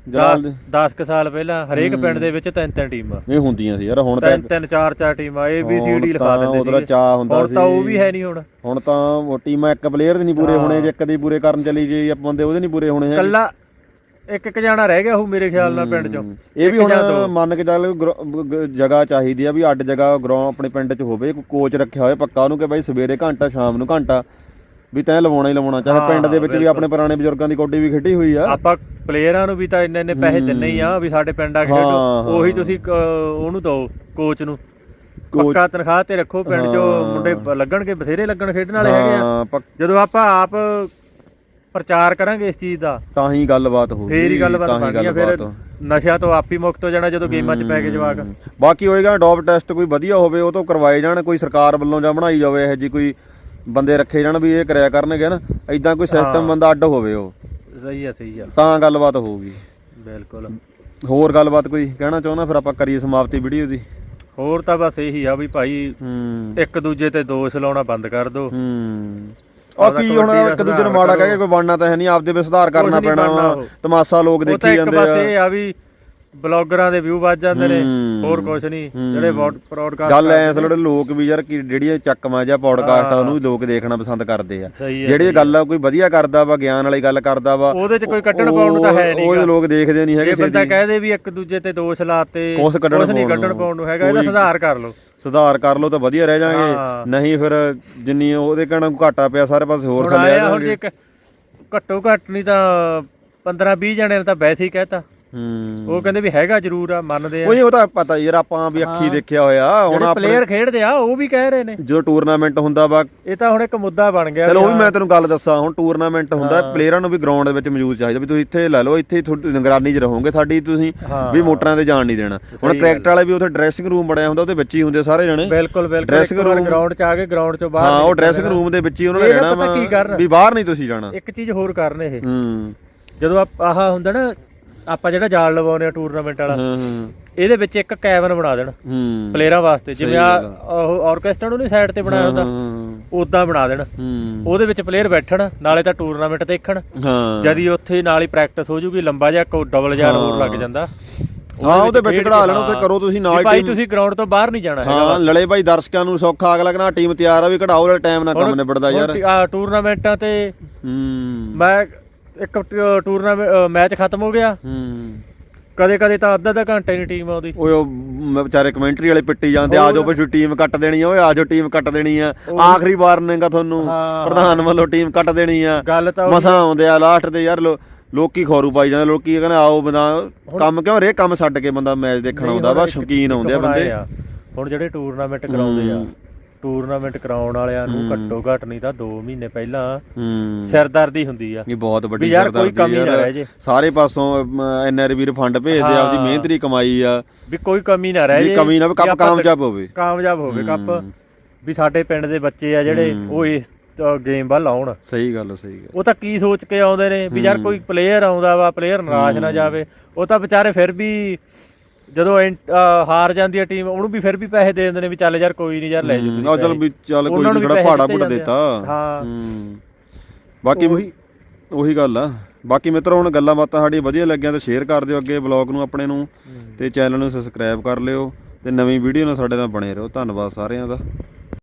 Speaker 1: ਜਲਾਲ ਦੇ
Speaker 2: 10 ਕ ਸਾਲ ਪਹਿਲਾਂ ਹਰੇਕ ਪਿੰਡ ਦੇ ਵਿੱਚ ਤਿੰਨ ਤਿੰਨ ਟੀਮਾਂ।
Speaker 1: ਇਹ ਹੁੰਦੀਆਂ ਸੀ ਯਾਰ ਹੁਣ ਤਾਂ
Speaker 2: ਤਿੰਨ ਤਿੰਨ ਚਾਰ ਚਾਰ ਟੀਮਾਂ ਏ ਬੀ ਸੀ ਡੀ ਲਿਖਾ ਦਿੰਦੇ ਸੀ
Speaker 1: ਚਾਹ ਹੁੰਦਾ
Speaker 2: ਹੁਣ
Speaker 1: ਸੀ
Speaker 2: ਤਾਂ ਉਹ ਵੀ ਹੈ ਨਹੀਂ ਹੁਣ।
Speaker 1: ਹੁਣ ਤਾਂ ਉਹ ਟੀਮਾਂ ਇੱਕ ਪਲੇਅਰ ਦੇ ਨਹੀਂ ਪੂਰੇ ਹੋਣੇ ਜੇ ਇੱਕ ਦੇ ਪੂਰੇ ਕਰਨ ਚਲੀ ਜੇ ਆਪਾਂ ਬੰਦੇ ਉਹਦੇ ਨਹੀਂ ਪੂਰੇ ਹੋਣੇ ਹੈ
Speaker 2: ਕੱਲਾ ਇੱਕ ਇੱਕ ਜਾਣਾ ਰਹਿ ਗਿਆ ਉਹ ਮੇਰੇ ਖਿਆਲ ਨਾਲ ਪਿੰਡ ਚੋਂ।
Speaker 1: ਇਹ ਵੀ ਹੁਣ ਮੰਨ ਕੇ ਚੱਲ ਜਗ੍ਹਾ ਚਾਹੀਦੀ ਆ ਵੀ ਅੱਡ ਜਗ੍ਹਾ ਗਰਾਊਂਡ ਆਪਣੇ ਪਿੰਡ 'ਚ ਹੋਵੇ ਕੋਈ ਕੋਚ ਰੱਖਿਆ ਹੋਵੇ ਪੱਕਾ ਉਹਨੂੰ ਕਿ ਬਾਈ ਸਵੇਰੇ ਘੰਟਾ ਸ਼ਾਮ ਨੂੰ ਘੰਟਾ ਵੀ ਤੈਂ ਲਵਾਉਣਾ ਹੀ ਲਵਾਉਣਾ ਚਾਹੇ ਪਿੰਡ ਦੇ ਵਿੱਚ ਵੀ ਆਪਣੇ ਪੁਰਾਣੇ ਬਜ਼ੁਰਗਾਂ ਦੀ ਕੋਡੀ ਵੀ ਖੇਡੀ ਹੋਈ ਆ।
Speaker 2: ਆਪਾਂ ਪਲੇਅਰਾਂ ਨੂੰ ਵੀ ਤਾਂ ਇੰਨੇ ਇੰਨੇ ਪੈਸੇ ਦਿੰਨੇ ਹੀ ਆ ਵੀ ਸਾਡੇ ਪਿੰਡ ਆ ਕੇ ਖੇਡੋ। ਉਹੀ ਤੁਸੀਂ ਉਹਨੂੰ ਦਿਓ ਕੋਚ ਨੂੰ। ਪੱਕਾ ਤਨਖਾਹ ਤੇ ਰੱਖੋ ਪਿੰਡ ਚੋਂ। ਮੁੰਡੇ ਲੱਗਣਗੇ ਬਥੇਰੇ ਲੱਗਣ ਖੇਡਣ ਵਾਲੇ ਹੈਗੇ ਆ। ਜਦੋਂ ਆਪਾਂ ਆਪ ਪ੍ਰਚਾਰ ਕਰਾਂਗੇ ਇਸ ਚੀਜ਼ ਦਾ।
Speaker 1: ਤਾਂ ਹੀ ਗੱਲਬਾਤ ਹੋਊਗੀ
Speaker 2: ਫੇਰ ਹੀ ਗੱਲਬਾਤ
Speaker 1: ਤਾਂ ਹੀ
Speaker 2: ਬਣਨੀ ਆ ਫਿਰ
Speaker 1: ਗੱਲਬਾਤ।
Speaker 2: ਨਸ਼ਿਆਂ ਤੋਂ ਆਪ ਹੀ ਮੁਕਤ ਹੋ ਜਾਣਾ ਜਦੋਂ ਗੇਮਾਂ 'ਚ ਪੈ ਕੇ ਜਵਾਕ।
Speaker 1: ਬਾਕੀ ਹੋਏਗਾ ਡੌਪ ਟੈਸਟ ਕੋਈ ਵਧੀਆ ਹੋਵੇ ਉਹ ਤੋਂ ਕਰਵਾਏ ਜਾਣ ਕੋਈ ਸਰਕਾਰ ਵੱਲੋਂ ਜਾਂ ਬਣਾਈ ਜਾਵੇ ਇਹ ਜੀ ਕੋਈ ਬੰਦੇ ਰੱਖੇ ਜਾਣ ਵੀ ਇਹ ਕਰਿਆ ਕਰਨਗੇ ਨਾ ਐਦਾਂ ਕੋਈ ਸਿਸਟਮ ਬੰਦਾ ਅੱਡ ਹੋਵੇ ਉਹ।
Speaker 2: ਸਹੀ ਆ ਸਹੀ ਆ।
Speaker 1: ਤਾਂ ਗੱਲਬਾਤ ਹੋਊਗੀ
Speaker 2: ਬਿਲਕੁਲ।
Speaker 1: ਹੋਰ ਗੱਲਬਾਤ ਕੋਈ ਕਹਿਣਾ ਚਾਹੁੰਦਾ? ਫਿਰ ਆਪਾਂ ਕਰੀਏ ਸਮਾਪਤੀ ਵੀਡੀਓ ਦੀ।
Speaker 2: ਹੋਰ ਤਾਂ ਬਸ ਇਹੀ ਆ ਵੀ ਭਾਈ
Speaker 1: ਹੂੰ।
Speaker 2: ਇੱਕ ਦੂਜੇ ਤੇ ਦੋਸ਼ ਲਾਉਣਾ ਬੰਦ ਕਰ ਦਿਓ
Speaker 1: ਹੂੰ। ਆ ਕੀ ਹੁਣ ਇੱਕ ਦੂਜੇ ਨੂੰ ਮਾੜਾ ਕਹਿ ਕੇ ਕੋਈ ਬਣਨਾ ਤਾਂ ਹੈ ਨਹੀਂ ਆਪਦੇ ਵਿੱਚ ਸੁਧਾਰ ਕਰਨਾ ਪੈਣਾ ਵਾ।
Speaker 2: ਉਹ।
Speaker 1: ਤਮਾਸ਼ਾ ਲੋਕ
Speaker 2: ਉਹ ਤਾਂ
Speaker 1: ਦੇਖੀ
Speaker 2: ਇੱਕ
Speaker 1: ਜਾਂਦੇ ਆ।
Speaker 2: ਇਹ ਆ ਵੀ ਬਲੌਗਰਾਂ ਦੇ ਵਿਊ ਵੱਜ ਜਾਂਦੇ ਨੇ। ਹੋਰ ਕੁਝ ਨਹੀਂ ਜਿਹੜੇ ਪ੍ਰੋਡਕਾਸਟ
Speaker 1: ਗੱਲ ਐ ਅਸਲ ਲੋਕ ਵੀ ਯਾਰ ਕੀ ਜਿਹੜੀਆਂ ਚੱਕਮਾ ਜਾਂ ਪੌਡਕਾਸਟ ਆ ਉਹਨੂੰ ਵੀ ਲੋਕ ਦੇਖਣਾ ਪਸੰਦ ਕਰਦੇ ਆ। ਜਿਹੜੀ ਗੱਲ ਆ ਕੋਈ ਵਧੀਆ ਕਰਦਾ ਵਾ ਗਿਆਨ ਵਾਲੀ ਗੱਲ ਕਰਦਾ ਵਾ
Speaker 2: ਉਹਦੇ 'ਚ ਕੋਈ ਕੱਢਣ ਪਾਉਣ ਨੂੰ ਤਾਂ ਹੈ ਨਹੀਂ
Speaker 1: ਉਹ ਲੋਕ ਦੇਖਦੇ ਨਹੀਂ ਹੈਗੇ
Speaker 2: ਬੰਦਾ ਕਹਦੇ ਵੀ ਇੱਕ ਦੂਜੇ ਤੇ ਦੋਸ਼ ਲਾਤੇ
Speaker 1: ਕੱਢਣ
Speaker 2: ਨਹੀਂ
Speaker 1: ਪਾਉਣ
Speaker 2: ਕੱਢਣ
Speaker 1: ਨੂੰ।
Speaker 2: ਪਾਉਣ ਨੂੰ। ਹੈਗਾ ਇਹਦਾ ਸੁਧਾਰ ਕਰ ਲਓ।
Speaker 1: ਸੁਧਾਰ ਕਰ ਲਓ ਤਾਂ ਵਧੀਆ ਰਹਿ। ਜਾਾਂਗੇ। ਨਹੀਂ ਫਿਰ ਜਿੰਨੀ ਉਹਦੇ ਕਹਿਣਾ ਘਾਟਾ ਪਿਆ ਸਾਰੇ ਪਾਸੇ ਹੋਰ ਥੱਲੇ ਆ ਜਾਣਗੇ
Speaker 2: ਘੱਟੋ ਘੱਟ ਨਹੀਂ ਤਾਂ 15 20 ਜਣਿਆਂ ਨੇ ਤਾਂ ਵੈਸੇ ਹੀ ਕਹਿਤਾ।
Speaker 1: ਹੂੰ।
Speaker 2: ਉਹ ਕਹਿੰਦੇ ਵੀ ਹੈਗਾ ਜ਼ਰੂਰ ਆ ਮੰਨਦੇ ਆ।
Speaker 1: ਉਹ ਨਹੀਂ ਉਹ ਤਾਂ ਪਤਾ ਯਾਰ ਆਪਾਂ ਵੀ ਅੱਖੀ ਦੇਖਿਆ ਹੋਇਆ ਹੁਣ
Speaker 2: ਜਿਹੜੇ
Speaker 1: ਆਪਣੇ
Speaker 2: ਪਲੇਅਰ ਖੇਡਦੇ ਆ ਉਹ ਵੀ ਕਹਿ ਰਹੇ ਨੇ।
Speaker 1: ਜਦੋਂ ਟੂਰਨਾਮੈਂਟ ਹੁੰਦਾ ਵਾ
Speaker 2: ਇਹ ਤਾਂ ਹੁਣ ਇੱਕ ਮੁੱਦਾ ਬਣ ਗਿਆ
Speaker 1: ਚਲੋ ਉਹ ਵੀ ਮੈਂ ਤੈਨੂੰ ਗੱਲ ਦੱਸਾਂ ਹੁਣ ਟੂਰਨਾਮੈਂਟ ਹੁੰਦਾ ਪਲੇਅਰਾਂ ਨੂੰ ਵੀ ਗਰਾਊਂਡ ਦੇ ਵਿੱਚ ਮੌਜੂਦ ਚਾਹੀਦਾ ਵੀ ਤੁਸੀਂ ਇੱਥੇ ਲੈ ਲਓ ਇੱਥੇ ਹੀ ਤੁਹਾਡੀ ਨਿਗਰਾਨੀ 'ਚ ਰਹੋਗੇ ਸਾਡੀ ਤੁਸੀਂ। ਵੀ ਮੋਟਰਾਂ ਤੇ ਜਾਣ ਨਹੀਂ ਦੇਣਾ। ਹੁਣ ਕ੍ਰਿਕਟ ਵਾਲੇ ਵੀ ਉੱਥੇ ਡਰੈਸਿੰਗ ਰੂਮ ਬਣਿਆ ਹੁੰਦਾ ਉਹਦੇ ਵਿੱਚ ਹੀ ਹੁੰਦੇ ਸਾਰੇ ਜਣੇ।
Speaker 2: ਬਿਲਕੁਲ ਬਿਲਕੁਲ ਗਰਾਊਂਡ 'ਚ ਆ ਕੇ ਗਰਾਊਂਡ 'ਚੋਂ ਬਾਹਰ
Speaker 1: ਹਾਂ ਉਹ ਡਰੈਸਿੰਗ। ਰੂਮ ਦੇ ਵਿੱਚ ਹੀ ਉਹਨਾਂ ਨੇ
Speaker 2: ਇਹ ਨਾ
Speaker 1: ਰਹਿਣਾ
Speaker 2: ਪਤਾ ਕੀ ਕਰਨ?
Speaker 1: ਵਾ ਵੀ ਬਾਹਰ ਨਹੀਂ ਤੁਸੀਂ ਜਾਣਾ।
Speaker 2: ਇੱਕ ਚੀਜ਼ ਹੋਰ ਕਰਨ ਇਹ।
Speaker 1: ਹੂੰ।
Speaker 2: ਜਦੋਂ ਆਪ- ਆਹ ਹੁੰਦਾ ਨਾ ਆਪਾਂ ਜਿਹੜਾ ਜਾਲ ਲਵਾਉਂਦੇ ਆ ਟੂਰਨਾਮੈਂਟ ਵਾਲਾ
Speaker 1: ਹਾਂ ਹਾਂ।
Speaker 2: ਇਹਦੇ ਵਿੱਚ ਇੱਕ ਕੈਬਨ ਬਣਾ ਦੇਣ
Speaker 1: ਹੂੰ।
Speaker 2: ਪਲੇਅਰਾਂ ਵਾਸਤੇ ਜਿਵੇਂ ਆ ਉਹ ਆਰਕੈਸਟਰਾ ਨੂੰ ਨਹੀਂ ਸਾਈਡ ਤੇ ਬਣਾਇਆ ਹੁੰਦਾ ਉਦਾਂ ਬਣਾ ਦੇਣ।
Speaker 1: ਹੂੰ।
Speaker 2: ਉਹਦੇ ਵਿੱਚ ਪਲੇਅਰ ਬੈਠਣ ਨਾਲੇ ਤਾਂ ਟੂਰਨਾਮੈਂਟ ਦੇਖਣ।
Speaker 1: ਹਾਂ।
Speaker 2: ਜਦ ਹੀ ਉੱਥੇ ਨਾਲ ਹੀ ਪ੍ਰੈਕਟਿਸ ਹੋ ਜੂਗੀ ਲੰਬਾ ਜਿਹਾ ਕੋ ਡਬਲ ਜਾਰ ਹੋਰ ਲੱਗ ਜਾਂਦਾ।
Speaker 1: ਹਾਂ ਉਹਦੇ ਵਿੱਚ ਕਢਾ ਲੈਣਾ ਉੱਥੇ। ਕਰੋ ਤੁਸੀਂ ਨਾਲ
Speaker 2: ਭਾਈ ਤੁਸੀਂ ਗਰਾਊਂਡ ਤੋਂ ਬਾਹਰ ਨਹੀਂ ਜਾਣਾ ਹੈਗਾ
Speaker 1: ਹਾਂ ਲਲੇ ਭਾਈ ਦਰਸ਼ਕਾਂ ਨੂੰ ਸੌਖਾ ਅਗਲਾ ਕਹਿੰਦਾ ਟੀਮ ਤਿਆਰ ਆ ਵੀ ਕਢਾਓ ਵਾਲਾ ਟਾਈਮ ਨਾਲ ਕੰਮ ਨਿਬੜਦਾ ਯਾਰ।
Speaker 2: ਟੂਰਨਾਮੈਂਟਾਂ ਤੇ
Speaker 1: ਹੂੰ।
Speaker 2: ਮੈਂ ਇੱਕ ਟੂਰਨਾਮੈਂਟ ਮੈਚ ਖਤਮ ਹੋ ਗਿਆ।
Speaker 1: ਹੂੰ।
Speaker 2: ਕਦੇ ਕਦੇ ਤਾਂ ਅੱਧਾ ਅੱਧਾ ਘੰਟੇ ਨਹੀਂ ਟੀਮ ਆਉਂਦੀ।
Speaker 1: ਓਏ ਉਹ ਮ- ਵਿਚਾਰੇ ਕਮੈਂਟਰੀ ਵਾਲੇ ਪਿੱਟੀ ਜਾਂਦੇ ਆ ਜਾਓ ਵੀ ਟੀਮ ਕੱਟ ਦੇਣੀ ਆ ਓਏ ਆ ਜਾਓ ਟੀਮ ਕੱਟ ਦੇਣੀ ਆ। ਆਖਰੀ ਵਾਰਨਿੰਗ ਆ ਤੁਹਾਨੂੰ
Speaker 2: ਹਾਂ।
Speaker 1: ਪ੍ਰਧਾਨ ਵੱਲੋਂ ਟੀਮ ਕੱਟ ਦੇਣੀ ਆ।
Speaker 2: ਗੱਲ ਤਾਂ ਉਹੀ-
Speaker 1: ਮਸਾਂ ਆਉਂਦੇ ਆ ਲਾਸਟ ਤੇ ਯਾਰ ਲੋ- ਲੋਕੀ ਖੌਰੂ ਪਾਈ ਜਾਂਦੇ ਲੋਕੀ ਕਹਿੰਦੇ ਆਓ ਬੰਦਾ ਕੰਮ ਕਿਉਂ ਰੇ ਕੰਮ ਛੱਡ ਕੇ ਬੰਦਾ ਮੈਚ ਦੇਖਣ ਆਉਂਦਾ ਵਾ ਸ਼ੌਕੀਨ ਆਉਂਦੇ ਆ
Speaker 2: ਹੁਣ ਆਏ
Speaker 1: ਬੰਦੇ।
Speaker 2: ਆ, ਹੁਣ ਜਿਹੜੇ ਟੂਰਨਾਮੈਂਟ ਕਰਾਉਂਦੇ ਆ ਟੂਰਨਾਮੈਂਟ ਕਰਾਉਣ ਵਾਲਿਆਂ ਨੂੰ ਘੱਟੋ ਘੱਟ ਨਹੀਂ ਤਾਂ 2 ਮਹੀਨੇ ਪਹਿਲਾਂ
Speaker 1: ਹੂੰ।
Speaker 2: ਸਿਰਦਰਦੀ ਹੁੰਦੀ ਆ।
Speaker 1: ਇਹ ਬਹੁਤ ਵੱਡੀ
Speaker 2: ਵੀ ਯਾਰ ਕੋਈ
Speaker 1: ਸਿਰਦਰਦੀ
Speaker 2: ਕਮੀ ਨਾ। ਰਹਿ ਜੇ।
Speaker 1: ਸਾਰੇ ਪਾਸੋਂ ਐਨਆਰ ਵੀਰ ਫੰਡ ਭੇਜਦੇ ਆ ਆਪਦੀ
Speaker 2: ਹਾਂ।
Speaker 1: ਮਿਹਨਤ ਦੀ ਕਮਾਈ ਆ।
Speaker 2: ਵੀ ਕੋਈ ਕਮੀ ਨਾ ਰਹਿ
Speaker 1: ਵੀ
Speaker 2: ਜੇ
Speaker 1: ਕਮੀ ਨਾ ਵੀ ਕੱਪ
Speaker 2: ਆਪਾਂ
Speaker 1: ਕਾਮਯਾਬ ਹੋਵੇ।
Speaker 2: ਕਾਮਯਾਬ ਹੋਵੇ ਕੱਪ। ਵੀ ਸਾਡੇ ਪਿੰਡ ਦੇ ਬੱਚੇ ਆ ਜਿਹੜੇ ਉਹ ਇਸ ਗੇਮ ਵੱਲ ਆਉਣ।
Speaker 1: ਸਹੀ ਗੱਲ ਸਹੀ ਗੱਲ
Speaker 2: ਉਹ ਤਾਂ ਕੀ ਸੋਚ ਕੇ ਆਉਂਦੇ ਨੇ ਵੀ ਯਾਰ ਕੋਈ ਪਲੇਅਰ ਆਉਂਦਾ ਵਾ ਪਲੇਅਰ ਨਿਰਾਸ਼ ਨਾ ਜਾਵੇ। ਉਹ ਤਾਂ ਵਿਚਾਰੇ ਫਿਰ ਵੀ ਜਦੋਂ ਐਂ- ਅਹ ਹਾਰ ਜਾਂਦੀ ਹੈ ਟੀਮ ਉਹਨੂੰ ਵੀ ਫਿਰ ਵੀ ਪੈਸੇ ਦੇ ਦਿੰਦੇ ਨੇ ਵੀ ਚੱਲ ਯਾਰ ਕੋਈ ਨਹੀਂ ਯਾਰ ਲੈ ਜਾਓ ਤੁਸੀਂ
Speaker 1: ਚੱਲ
Speaker 2: ਪੈਸੇ।
Speaker 1: ਵੀ ਚੱਲ ਕੋਈ
Speaker 2: ਉਹਨਾਂ ਨੂੰ
Speaker 1: ਨਹੀਂ
Speaker 2: ਵੀ ਪੈਸੇ
Speaker 1: ਪਹਾੜਾ
Speaker 2: ਦਿੱਤੇ
Speaker 1: ਪੁੱਟ
Speaker 2: ਜਾਂਦੇ
Speaker 1: ਦਿੱਤਾ।
Speaker 2: ਆ। ਹਾਂ।
Speaker 1: ਹੂੰ। ਬਾਕੀ
Speaker 2: ਉਹੀ-
Speaker 1: ਉਹੀ ਗੱਲ ਆ। ਬਾਕੀ ਮਿੱਤਰੋ ਹੁਣ ਗੱਲਾਂ ਬਾਤਾਂ ਸਾਡੀ ਵਧੀਆ ਲੱਗੀਆਂ ਤਾਂ ਸ਼ੇਅਰ ਕਰ ਦਿਓ ਅੱਗੇ ਬਲੌਗ ਨੂੰ ਆਪਣੇ ਨੂੰ ਤੇ ਚੈਨਲ ਨੂੰ ਸਬਸਕ੍ਰਾਈਬ ਕਰ ਲਿਓ ਤੇ ਨਵੀਂ ਵੀਡੀਓ ਨਾਲ ਸਾਡੇ ਨਾਲ ਬਣੇ ਰਹੋ। ਧੰਨਵਾਦ ਸਾਰਿਆਂ ਦਾ।